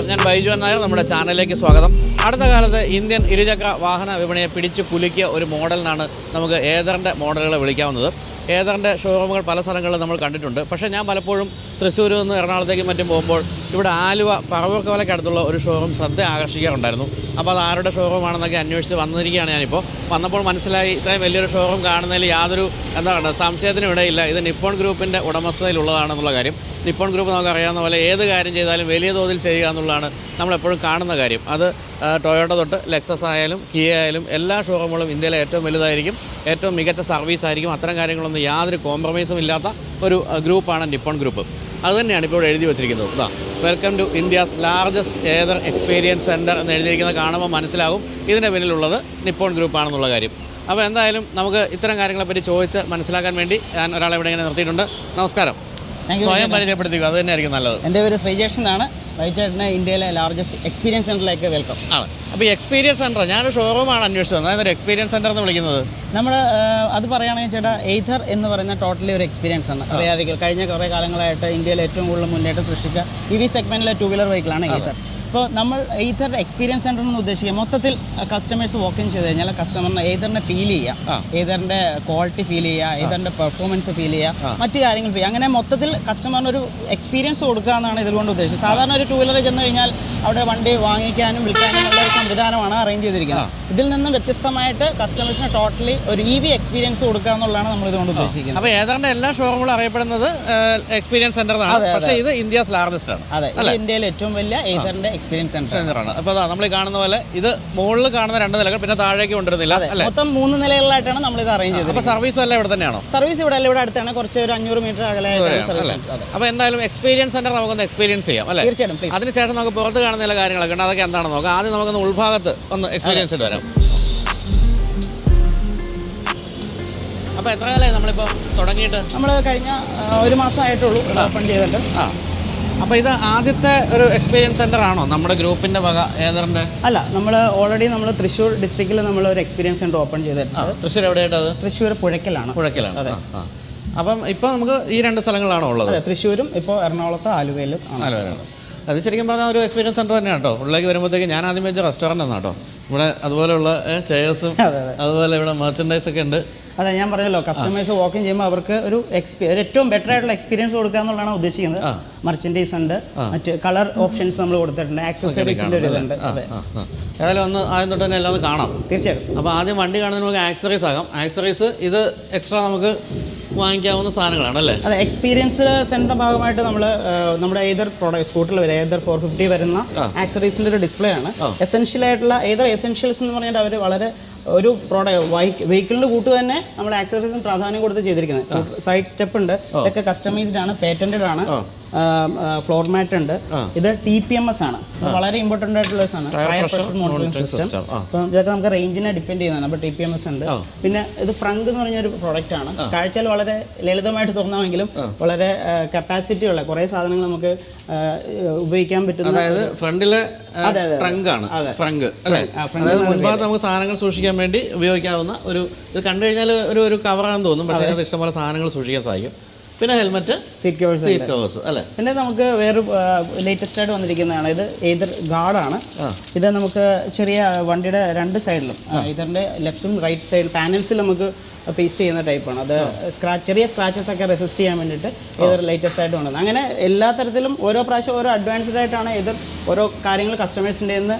നമസ്കാരം. ഞാൻ ബൈജു നായർ നമ്മുടെ ചാനലിലേക്ക് സ്വാഗതം. അടുത്ത കാലത്ത് ഇന്ത്യൻ ഇരുചക്ര വാഹന വിപണിയെ പിടിച്ചു കുലുക്കിയ ഒരു മോഡലിനാണ് നമുക്ക് ഏതറിന്റെ മോഡലുകളെ വിളിക്കാവുന്നത്. ഏതറിന്റെ ഷോറൂമുകൾ പല സ്ഥലങ്ങളിലും നമ്മൾ കണ്ടിട്ടുണ്ട്. പക്ഷേ ഞാൻ പലപ്പോഴും തൃശ്ശൂരിൽ നിന്ന് എറണാകുളത്തേക്കും മറ്റും പോകുമ്പോൾ ഇവിടെ ആലുവ പറവൂർക്കവലയ്ക്ക് അടുത്തുള്ള ഒരു ഷോറൂം ശ്രദ്ധ ആകർഷിക്കാറുണ്ടായിരുന്നു. അപ്പോൾ അത് ആരുടെ ഷോറൂമാണെന്നൊക്കെ അന്വേഷിച്ച് വന്നിരിക്കുകയാണ് ഞാനിപ്പോൾ. വന്നപ്പോൾ മനസ്സിലായി ഇത്രയും വലിയൊരു ഷോറൂം കാണുന്നതിൽ യാതൊരു എന്താ പറയുക സംശയത്തിനും ഇടയില്ല. ഇത് നിപ്പോൺ ഗ്രൂപ്പിന്റെ ഉടമസ്ഥതയിലുള്ളതാണെന്നുള്ള കാര്യം. നിപ്പോൺ ഗ്രൂപ്പ് നമുക്ക് അറിയാവുന്ന പോലെ ഏത് കാര്യം ചെയ്താലും വലിയ തോതിൽ ചെയ്യുക എന്നുള്ളതാണ് നമ്മളെപ്പോഴും കാണുന്ന കാര്യം. അത് ടൊയോട്ട തൊട്ട് ലെക്സസ് ആയാലും കിയ ആയാലും എല്ലാ ഷോറൂമുകളും ഇന്ത്യയിലെ ഏറ്റവും വലുതായിരിക്കും. ഏറ്റവും മികച്ച സർവീസ് ആയിരിക്കും. അത്തരം കാര്യങ്ങളൊന്നും യാതൊരു കോംപ്രമൈസും ഇല്ലാത്ത ഒരു ഗ്രൂപ്പാണ് നിപ്പോൺ ഗ്രൂപ്പ്. അത് തന്നെയാണ് ഇപ്പോൾ എഴുതി വെച്ചിരിക്കുന്നത്. ഇതാ welcome to India's largest Ather experience centre എന്ന് എഴുതിയിരിക്കുന്നത് കാണുമ്പോൾ മനസ്സിലാകും ഇതിന്റെ പിന്നിലുള്ളത് നിപ്പോൺ ഗ്രൂപ്പാണെന്നുള്ള കാര്യം. അപ്പോൾ എന്തായാലും നമുക്ക് ഇത്തരം കാര്യങ്ങളെപ്പറ്റി ചോദിച്ച് മനസ്സിലാക്കാൻ വേണ്ടി ഞാൻ ഒരാളെ ഇവിടെ ഇങ്ങനെ നിർത്തിയിട്ടുണ്ട്. നമസ്കാരം. സ്വയം പരിചയപ്പെടുത്തിക്കും അത് തന്നെയായിരിക്കും നല്ലത്. എന്റെ പേര് ശ്രീജേഷൻ എന്നാണ്. വൈചേട്ടന് ഇന്ത്യയിലെ ലാർജസ്റ്റ് എക്സ്പീരിയൻസ് സെന്ററിലേക്ക് വെൽക്കം ആണ്. അപ്പോൾ ഈ എക്സ്പീരിയൻസ് സെന്റർ ഞാനൊരു ഷോറൂമാണ് അന്വേഷിച്ചത്. അതായത് ഒരു എക്സ്പീരിയൻസ് സെന്റർ എന്ന് വിളിക്കുന്നത്? നമ്മൾ അത് പറയുകയാണെങ്കിൽ ചേട്ടാ എയ്തർ എന്ന് പറയുന്ന ടോട്ടലി ഒരു എക്സ്പീരിയൻസ് ആണ്. അറിയാമെങ്കിൽ കഴിഞ്ഞ കുറേ കാലങ്ങളായിട്ട് ഇന്ത്യയിൽ ഏറ്റവും കൂടുതൽ മുന്നേറ്റം സൃഷ്ടിച്ച ഇ വി സെഗ്മെന്റിലെ ടു വീലർ വെഹിക്കിളാണ് എയ്തർ ഇപ്പോൾ നമ്മൾ എയ്തർ എക്സ്പീരിയൻസ് സെന്റർ എന്ന് ഉദ്ദേശിക്കുക മൊത്തത്തിൽ കസ്റ്റമേഴ്സ് വാക്ക് ഇൻ ചെയ്ത് കഴിഞ്ഞാൽ കസ്റ്റമറിന് എയ്തറിനെ ഫീൽ ചെയ്യാം. ചെയ്യുക എയ്തറിന്റെ ക്വാളിറ്റി ഫീൽ ചെയ്യുക എയ്തറിന്റെ പെർഫോമൻസ് ഫീൽ ചെയ്യുക മറ്റു കാര്യങ്ങൾ ഫീൽ അങ്ങനെ മൊത്തത്തിൽ കസ്റ്റമറിന് ഒരു എക്സ്പീരിയൻസ് കൊടുക്കുക എന്നാണ് ഇതുകൊണ്ട് ഉദ്ദേശിച്ചത്. സാധാരണ ഒരു ടൂ വീലർ ചെന്ന് കഴിഞ്ഞാൽ അവിടെ വണ്ടി വാങ്ങിക്കാനും വിൽക്കാനും ഉള്ള ഒരു സംവിധാനമാണ് അറേഞ്ച് ചെയ്തിരിക്കുന്നത്. ഇതിൽ നിന്നും വ്യത്യസ്തമായിട്ട് കസ്റ്റമേഴ്സിന് ടോട്ടലി ഒരു ഇ വി എക്സ്പീരിയൻസ് കൊടുക്കുക എന്നുള്ളതാണ് നമ്മൾ ഇതുകൊണ്ട് ഉദ്ദേശിക്കുന്നത്. അപ്പോൾ ഏതാണ്ട് എല്ലാ ഷോറൂമുകളും അറിയപ്പെടുന്നത് എക്സ്പീരിയൻസ് സെന്റർ എന്നാണ് പക്ഷേ ഇത് ഇന്ത്യസ് ലാർജസ്റ്റ് ആണ്. അതെ ഇന്ത്യയിലെ ഏറ്റവും വലിയ എയ്തറിന്റെ എക്സ്പീരിയൻസ് സെന്ററാണ് അപ്പോൾ അതാ നമ്മൾ കാണുന്ന പോലെ ഇത് മുകളിൽ കാണുന്ന രണ്ട് നിലകൾ പിന്നെ താഴേക്ക് കൊണ്ടുവരുന്നില്ല അല്ലേ? മൊത്തം മൂന്ന് നിലകളിലായിട്ടാണ് നമ്മൾ ഇത് അറേഞ്ച് ചെയ്തത് അപ്പോൾ സർവീസ് എല്ലാം ഇവിടെ തന്നെയാണോ? സർവീസ് ഇവിടെ അല്ല ഇവിടെ അടുത്താണ്. കുറച്ച് ഒരു അഞ്ഞൂറ് മീറ്റർ അകലെയായിട്ടാണ് സർവീസ് അപ്പോൾ എന്തായാലും എക്സ്പീരിയൻസ് സെന്റർ നമുക്കൊന്ന് എക്സ്പീരിയൻസ് ചെയ്യാം അല്ലേ? തീർച്ചയായിട്ടും പ്ലീസ് അതിനുശേഷം നമുക്ക് പുറത്ത് കാണുന്ന ചില കാര്യങ്ങളൊക്കെ ഉണ്ട്. അതൊക്കെ എന്താണെന്ന് നോക്കാം. ആദ്യം നമുക്കൊന്ന് ഉൾഭാഗത്ത് ഒന്ന് എക്സ്പീരിയൻസ് ഇട്ട് വരാം. അപ്പോൾ എത്ര കാലമായി നമ്മളിപ്പോൾ തുടങ്ങിയിട്ട്? നമ്മൾ കഴിഞ്ഞ ഒരു മാസമായിട്ടുള്ളൂ ഓപ്പൺ ചെയ്തിട്ട്. ആ. അപ്പോൾ ഇത് ആദ്യത്തെ ഒരു എക്സ്പീരിയൻസ് സെന്റർ ആണോ? നമ്മുടെ ഗ്രൂപ്പിന്റെ വക ഏതറിന്റെ അല്ല നമ്മൾ ഓൾറെഡി നമ്മൾ തൃശ്ശൂർ ഡിസ്ട്രിക്റ്റിൽ നമ്മൾ ഒരു എക്സ്പീരിയൻസ് സെന്റർ ഓപ്പൺ ചെയ്തിട്ടുണ്ട്. തൃശ്ശൂർ എവിടെയായിട്ടത് തൃശ്ശൂർ പുഴയ്ക്കലാണ് പുഴയ്ക്കലാണ് അതെ. അപ്പം ഇപ്പോൾ നമുക്ക് ഈ രണ്ട് സ്ഥലങ്ങളാണോ ഉള്ളത്? തൃശ്ശൂരും ഇപ്പോൾ എറണാകുളത്ത് ആലുവയിലും ആലുവയിലാണ്. അത് ശരിക്കും പറഞ്ഞാൽ ഒരു എക്സ്പീരിയൻസ് സെന്റർ തന്നെയാണ് കേട്ടോ. ഉള്ളിലേക്ക് വരുമ്പോഴത്തേക്ക് ഞാൻ ആദ്യം വെച്ച റെസ്റ്റോറന്റ് ആണ് കേട്ടോ. ഇവിടെ അതുപോലെയുള്ള അതെ അതുപോലെ ഇവിടെ മെർച്ചൻഡൈസ് ഒക്കെ ഉണ്ട്. അതെ ഞാൻ പറഞ്ഞല്ലോ കസ്റ്റമേഴ്സ് വാക്കിംഗ് ചെയ്യുമ്പോൾ അവർക്ക് ഒരു എക്സ്പീ ഒരു ഏറ്റവും ബെറ്റർ ആയിട്ടുള്ള എക്സ്പീരിയൻസ് കൊടുക്കുക എന്നുള്ളതാണ് ഉദ്ദേശിക്കുന്നത് മർച്ചൻഡൈസ് ഉണ്ട് മറ്റ് കളർ ഓപ്ഷൻസ് നമ്മൾ കൊടുത്തിട്ടുണ്ട് ആക്സസറീസ് ഒരു ഇതുണ്ട് ഏതായാലും ഒന്ന് ആദ്യം തൊട്ട് തന്നെ എല്ലാം കാണാം. തീർച്ചയായിട്ടും. അപ്പോൾ ആദ്യം വണ്ടി കാണുന്നതിന് നമുക്ക് ആക്സറീസ് ആകാം. ആക്സറീസ് ഇത് എക്സ്ട്രാ നമുക്ക് വാങ്ങിക്കാവുന്ന സാധനങ്ങളാണ് അല്ലേ? അതെ എക്സ്പീരിയൻസ് സെന്ററിന്റെ ഭാഗമായിട്ട് നമ്മൾ നമ്മുടെ ഏതർ പ്രോഡക്റ്റ് സ്കൂട്ടറിൽ വരെ ഏതർ ഫോർ ഫിഫ്റ്റി വരുന്ന ആക്സറീസിന്റെ ഒരു ഡിസ്പ്ലേ ആണ്. എസെൻഷ്യൽ ആയിട്ടുള്ള ഏതർ എസെൻഷ്യൽസ് എന്ന് പറഞ്ഞിട്ട് അവർ വളരെ ഒരു പ്രോഡക്റ്റ് വെഹിക്കിളിന്റെ കൂട്ട് തന്നെ നമ്മൾ ആക്സസറീസും പ്രാധാന്യം കൊടുത്ത് ചെയ്തിരിക്കുന്നത്. സൈഡ് സ്റ്റെപ്പ് ഉണ്ട്. ഇതൊക്കെ കസ്റ്റമൈസ്ഡ് ആണ് പേറ്റന്റഡ് ആണ്. ഫ്ലോർ മാറ്റ് ഉണ്ട്. ഇത് ടി പി എം എസ് ആണ്. വളരെ ഇമ്പോർട്ടന്റ് ആയിട്ടുള്ള ഒരു സാധനം ടയർ പ്രഷർ മോണിറ്ററിംഗ് സിസ്റ്റം. അപ്പം ഇതൊക്കെ നമുക്ക് റേഞ്ചിനെ ഡിപ്പെൻഡ് ചെയ്യുന്നതാണ്. അപ്പോൾ ടി പി എം എസ് ഉണ്ട്. പിന്നെ ഇത് ഫ്രങ്ക് എന്ന് പറഞ്ഞ ഒരു പ്രോഡക്റ്റ് ആണ്. കാഴ്ചയിൽ വളരെ ലളിതമായിട്ട് തോന്നാമെങ്കിലും വളരെ കപ്പാസിറ്റി ഉള്ള കുറേ സാധനങ്ങൾ നമുക്ക് ഉപയോഗിക്കാൻ പറ്റുന്ന അതായത് ഫ്രണ്ടിലെ ഫ്രങ്ക് അതായത് മുൻഭാഗത്ത് നമുക്ക് സാധനങ്ങൾ സൂക്ഷിക്കാൻ വേണ്ടി ഉപയോഗിക്കാവുന്ന ഒരു ഇത് കണ്ടു കഴിഞ്ഞാൽ ഒരു ഒരു കവറാണെന്ന് തോന്നും. പക്ഷേ അതിനകത്ത് ഇഷ്ടംപോലെ സാധനങ്ങൾ സൂക്ഷിക്കാൻ സാധിക്കും. പിന്നെ helmet seat covers seat covers അല്ലേ? പിന്നെ നമുക്ക് വേറെ ലേറ്റസ്റ്റ് ആയിട്ട് വന്നിരിക്കുന്നതാണ്. ഇത് ഏതർ ഗാർഡാണ് ഇത് നമുക്ക് ചെറിയ വണ്ടിയുടെ രണ്ട് സൈഡിലും ഇതിന്റെ ലെഫ്റ്റും റൈറ്റ് സൈഡ് പാനൽസിൽ നമുക്ക് പേസ്റ്റ് ചെയ്യുന്ന ടൈപ്പാണ് അത് സ്ക്രാച്ച് ചെറിയ സ്ക്രാച്ചസ് ഒക്കെ റെസിസ്റ്റ് ചെയ്യാൻ വേണ്ടിയിട്ട് ഏതൊരു ലേറ്റസ്റ്റ് ആയിട്ട് കൊണ്ടുവന്നത് അങ്ങനെ എല്ലാ തരത്തിലും ഓരോ പ്രാവശ്യം ഓരോ അഡ്വാൻസ്ഡ് ആയിട്ടാണ് ഇത് ഓരോ കാര്യങ്ങൾ കസ്റ്റമേഴ്സിന്റെ നിന്ന്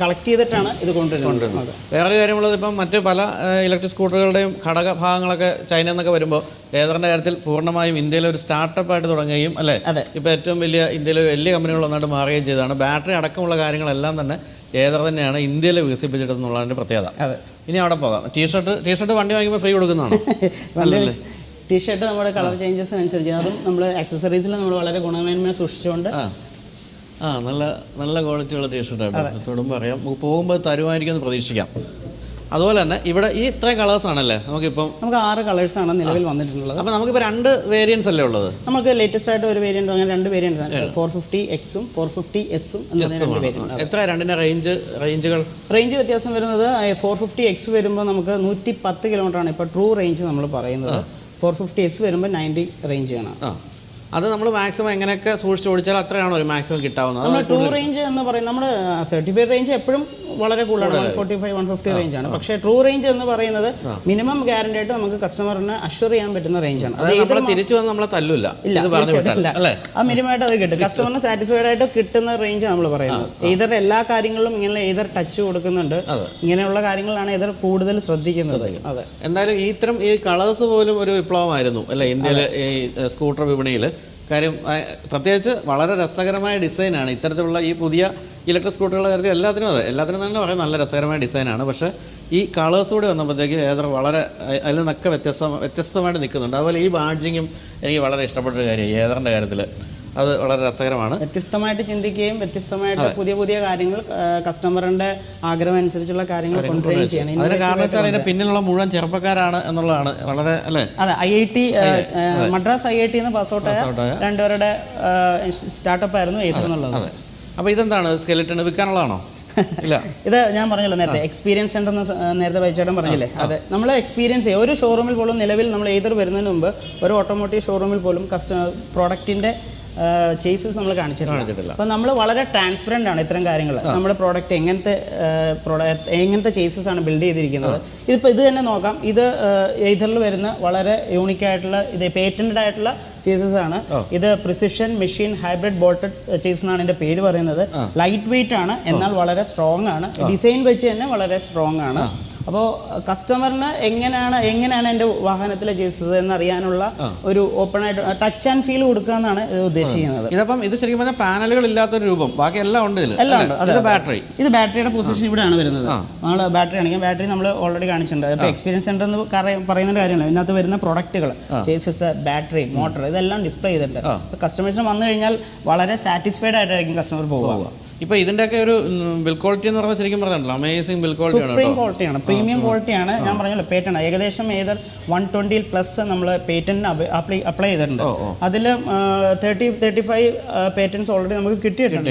കളക്ട് ചെയ്തിട്ടാണ് ഇത് കൊണ്ടുവരുന്നത്. വേറൊരു കാര്യമുള്ളത് ഇപ്പം മറ്റ് പല ഇലക്ട്രിക് സ്കൂട്ടറുകളുടെയും ഘടക ഭാഗങ്ങളൊക്കെ ചൈനയിൽ നിന്നൊക്കെ വരുമ്പോൾ ലേതറിന്റെ കാര്യത്തിൽ പൂർണമായും ഇന്ത്യയിലെ ഒരു സ്റ്റാർട്ടപ്പ് ആയിട്ട് തുടങ്ങുകയും അല്ലേ? അതെ. ഇപ്പോൾ ഏറ്റവും വലിയ ഇന്ത്യയിലെ വലിയ കമ്പനികൾ ഒന്നായിട്ട് മാറുകയും ചെയ്തതാണ്. ബാറ്ററി അടക്കമുള്ള കാര്യങ്ങളെല്ലാം തന്നെ ഏതർ തന്നെയാണ് ഇന്ത്യയിൽ വികസിപ്പിച്ചെടുത്തെന്നുള്ളതിന്റെ പ്രത്യേകത. അതെ. ഇനി അവിടെ പോകാം. ടീഷർട്ട് ടീഷർട്ട് വണ്ടി വാങ്ങിക്കുമ്പോൾ ഫ്രീ കൊടുക്കുന്നതാണോ? ടീ ടീഷർട്ട് നമ്മുടെ കളർ ചേഞ്ചസിനനുസരിച്ച് അതും നമ്മൾ ആക്സസറീസിൽ നമ്മൾ വളരെ ഗുണമേന്മ സൂക്ഷിച്ചുകൊണ്ട് ആ. നല്ല നല്ല ക്വാളിറ്റിയുള്ള ടീഷർട്ടാണ് തൊടുമ്പോൾ അറിയാം. പറയാം പോകുമ്പോൾ തരുമായിരിക്കും എന്ന് പ്രതീക്ഷിക്കാം. അതുപോലെ തന്നെ ഇവിടെ ഈ ഇത്രയും കളേഴ്സ് ആണല്ലേ? നമുക്കിപ്പം നമുക്ക് ആറ് കളേഴ്സ് ആണ് നിലവിൽ വന്നിട്ടുള്ളത്. അപ്പോൾ നമുക്കിപ്പോൾ രണ്ട് വേരിയൻസ് അല്ലേ ഉള്ളത്? നമുക്ക് ലേറ്റസ്റ്റ് ആയിട്ട് ഒരു വേരിയന്റ് അങ്ങനെ രണ്ട് വേരിയന്റ് ഫോർ ഫിഫ്റ്റി എക്സും ഫോർ ഫിഫ്റ്റി എസും എത്ര രണ്ടിന്റെ റേഞ്ച് റേഞ്ചുകൾ റേഞ്ച് വ്യത്യാസം വരുന്നത് ഫോർ ഫിഫ്റ്റി എക്സ് വരുമ്പോൾ നമുക്ക് നൂറ്റി പത്ത് കിലോമീറ്റർ ആണ് ഇപ്പോൾ ട്രൂ റേഞ്ച് നമ്മൾ പറയുന്നത്. ഫോർ ഫിഫ്റ്റി എസ് വരുമ്പോൾ നയന്റി റേഞ്ച് ആണ്. അത് നമ്മൾ മാക്സിമം എങ്ങനെയൊക്കെ സൂക്ഷിച്ച് ഓടിച്ചാൽ അത്രയാണോ ഒരു മാക്സിമം കിട്ടാവുന്നത്. നമ്മൾ ട്രൂ റേഞ്ച് എന്ന് പറയുന്നത് നമ്മൾ സർട്ടിഫൈഡ് റേഞ്ച് എപ്പോഴും വളരെ കൂടുതലാണ് one forty five one fifty range ആണ്. പക്ഷേ ട്രൂ റേഞ്ച് എന്ന് പറയുന്നത് മിനിമം ഗ്യാരണ്ടി ആയിട്ട് നമുക്ക് കസ്റ്റമറിന് അഷ്വർ ചെയ്യാൻ പറ്റുന്ന റേഞ്ച് ആണ്. അത് തിരിച്ചു വന്ന് നമ്മളെ തല്ലില്ല ഇല്ല ആ മിനിമമായിട്ട് അത് കിട്ടും. കസ്റ്റമറിന് സാറ്റിസ്ഫൈഡ് ആയിട്ട് കിട്ടുന്ന റേഞ്ച് നമ്മൾ പറയുന്നത്. ഏതർ എല്ലാ കാര്യങ്ങളിലും ഇങ്ങനെ ഏതർ ടച്ച് കൊടുക്കുന്നുണ്ട് ഇങ്ങനെയുള്ള കാര്യങ്ങളാണ് ഏതർ കൂടുതൽ ശ്രദ്ധിക്കുന്നത്. അതെ. എന്തായാലും ഈ ഇത്തരം ഈ കളേഴ്സ് പോലും ഒരു വിപ്ലവമായിരുന്നു അല്ലെ? ഇന്ത്യയിലെ ഈ സ്കൂട്ടർ വിപണിയിൽ കാര്യം പ്രത്യേകിച്ച് വളരെ രസകരമായ ഡിസൈനാണ്. ഇത്തരത്തിലുള്ള ഈ പുതിയ ഇലക്ട്രിക് സ്കൂട്ടറുകളുടെ കാര്യത്തിൽ എല്ലാത്തിനും അതെ എല്ലാത്തിനും തന്നെ പറയാം നല്ല രസകരമായ ഡിസൈനാണ്. പക്ഷേ ഈ കളേഴ്സ് കൂടി വന്നപ്പോഴത്തേക്ക് ഏതർ വളരെ അതിൽ നിന്നൊക്കെ വ്യത്യസ്ത വ്യത്യസ്തമായിട്ട് നിൽക്കുന്നുണ്ട്. അതുപോലെ ഈ ബാഡ്ജിങ്ങും എനിക്ക് വളരെ ഇഷ്ടപ്പെട്ടൊരു കാര്യമായി ഏതറിന്റെ കാര്യത്തിൽ അത് വളരെ രസകരമാണ്. വ്യത്യസ്തമായിട്ട് ചിന്തിക്കുകയും വ്യത്യസ്തമായിട്ട് പുതിയ പുതിയ കാര്യങ്ങൾ കസ്റ്റമറിന്റെ ആഗ്രഹം അനുസരിച്ചുള്ള കാര്യങ്ങൾ കൊണ്ടുവരികയും ചെയ്യണം. അതിന് കാരണം വെച്ചാൽ അതിന്റെ പിന്നിലുള്ള മുഴുവൻ ചെറുപ്പക്കാരാണ് എന്നുള്ളതാണ്. വളരെ അല്ലേ? അതെ I I T Madras I I T നിന്ന് പാസ് ഔട്ടായ രണ്ടുപേരുടെ സ്റ്റാർട്ടപ്പ് ആയിരുന്നു എയ്തർ എന്നുള്ളത് അപ്പോൾ ഇതെന്താണ്? സ്കെലിറ്റൺ വിൽക്കാനുള്ളതാണോ? ഇല്ല. ഇത് ഞാൻ പറഞ്ഞല്ലോ നേരത്തെ എക്സ്പീരിയൻസ് സെന്റർ എന്ന് നേരത്തെ വൈച്ചേട്ടൻ പറഞ്ഞില്ലേ? അതെ. നമ്മൾ എക്സ്പീരിയൻസ് ചെയ്യും. ഒരു ഷോറൂമിൽ പോലും നിലവിൽ നമ്മൾ ഏതൊരു വരുന്നതിന് മുമ്പ് ഒരു ഓട്ടോമോട്ടീവ് ഷോറൂമിൽ പോലും കസ്റ്റമർ പ്രോഡക്റ്റിന്റെ ചേസസ് നമ്മൾ കാണിച്ചിട്ടുണ്ട് കാണിച്ചിട്ടില്ല. അപ്പോൾ നമ്മൾ വളരെ ട്രാൻസ്പെറന്റ് ആണ് ഇത്തരം കാര്യങ്ങൾ നമ്മുടെ പ്രോഡക്റ്റ് എങ്ങനത്തെ പ്രോഡക്റ്റ് എങ്ങനത്തെ ചേസസ് ആണ് ബിൽഡ് ചെയ്തിരിക്കുന്നത്. ഇതിപ്പോൾ ഇത് തന്നെ നോക്കാം. ഇത് എയ്തറിൽ വരുന്ന വളരെ യൂണിക് ആയിട്ടുള്ള ഇത് പേറ്റന്റഡ് ആയിട്ടുള്ള ചേസസ് ആണ്. ഇത് precision machine hybrid bolted chassis എന്നാണ് എന്റെ പേര് പറയുന്നത്. ലൈറ്റ് വെയിറ്റ് ആണ് എന്നാൽ വളരെ സ്ട്രോങ് ആണ്. ഡിസൈൻ വെച്ച് തന്നെ വളരെ സ്ട്രോങ് ആണ്. അപ്പോൾ കസ്റ്റമറിന് എങ്ങനെയാണ് എങ്ങനെയാണ് എന്റെ വാഹനത്തിലെ ചേസസ് എന്നറിയാനുള്ള ഒരു ഓപ്പൺ ആയിട്ട് ടച്ച് ആൻഡ് ഫീൽ കൊടുക്കുക എന്നാണ് ഇത് ഉദ്ദേശിക്കുന്നത്. ഇതപ്പം ഇത് ശരിക്കും പറഞ്ഞാൽ പാനലുകൾ ഇല്ലാത്തൊരു രൂപം. ബാക്കി എല്ലാം ഉണ്ട് എല്ലാം ഉണ്ട്, ഇത് ബാറ്ററി ഇത് ബാറ്ററിയുടെ പൊസിഷൻ ഇവിടെയാണ് വരുന്നത്. നമ്മൾ ബാറ്ററി ആണെങ്കിൽ ബാറ്ററി നമ്മൾ ഓൾറെഡി കാണിച്ചിട്ടുണ്ട്. അപ്പോൾ എക്സ്പീരിയൻസ് സെന്റർ എന്ന് പറയുന്ന കാര്യമാണ് ഇതിനകത്ത് വരുന്ന പ്രൊഡക്റ്റുകൾ ചേസസ് ബാറ്ററി മോട്ടർ ഇതെല്ലാം ഡിസ്പ്ലേ ചെയ്തിട്ടുണ്ട്. കസ്റ്റമേഴ്സിന് വന്നു കഴിഞ്ഞാൽ വളരെ സാറ്റിസ്ഫൈഡ് ആയിട്ടായിരിക്കും കസ്റ്റമർ പോവുക. ഇപ്പൊ ഇതിന്റെയൊക്കെ ഒരു ബിൽ ക്വാളിറ്റി എന്ന് പറഞ്ഞാൽ ശരിക്കും പറഞ്ഞല്ലോ അമേസിംഗ് ബിൽ ക്വാളിറ്റി ആണ് പ്രീമിയം ക്വാളിറ്റി ക്വാളിറ്റിയാണ് പ്രീമിയം ക്വാളിറ്റിയാണ് ഞാൻ പറഞ്ഞല്ലോ പേറ്റന്റ് ഏകദേശം ഏതർ വൺ ട്വന്റിയിൽ പ്ലസ് നമ്മൾ പേറ്റന്റിന് അപ്ലൈ അപ്ലൈ ചെയ്തിട്ടുണ്ട്. അതിൽ thirty thirty five patents already നമുക്ക് കിട്ടിയിട്ടുണ്ട്.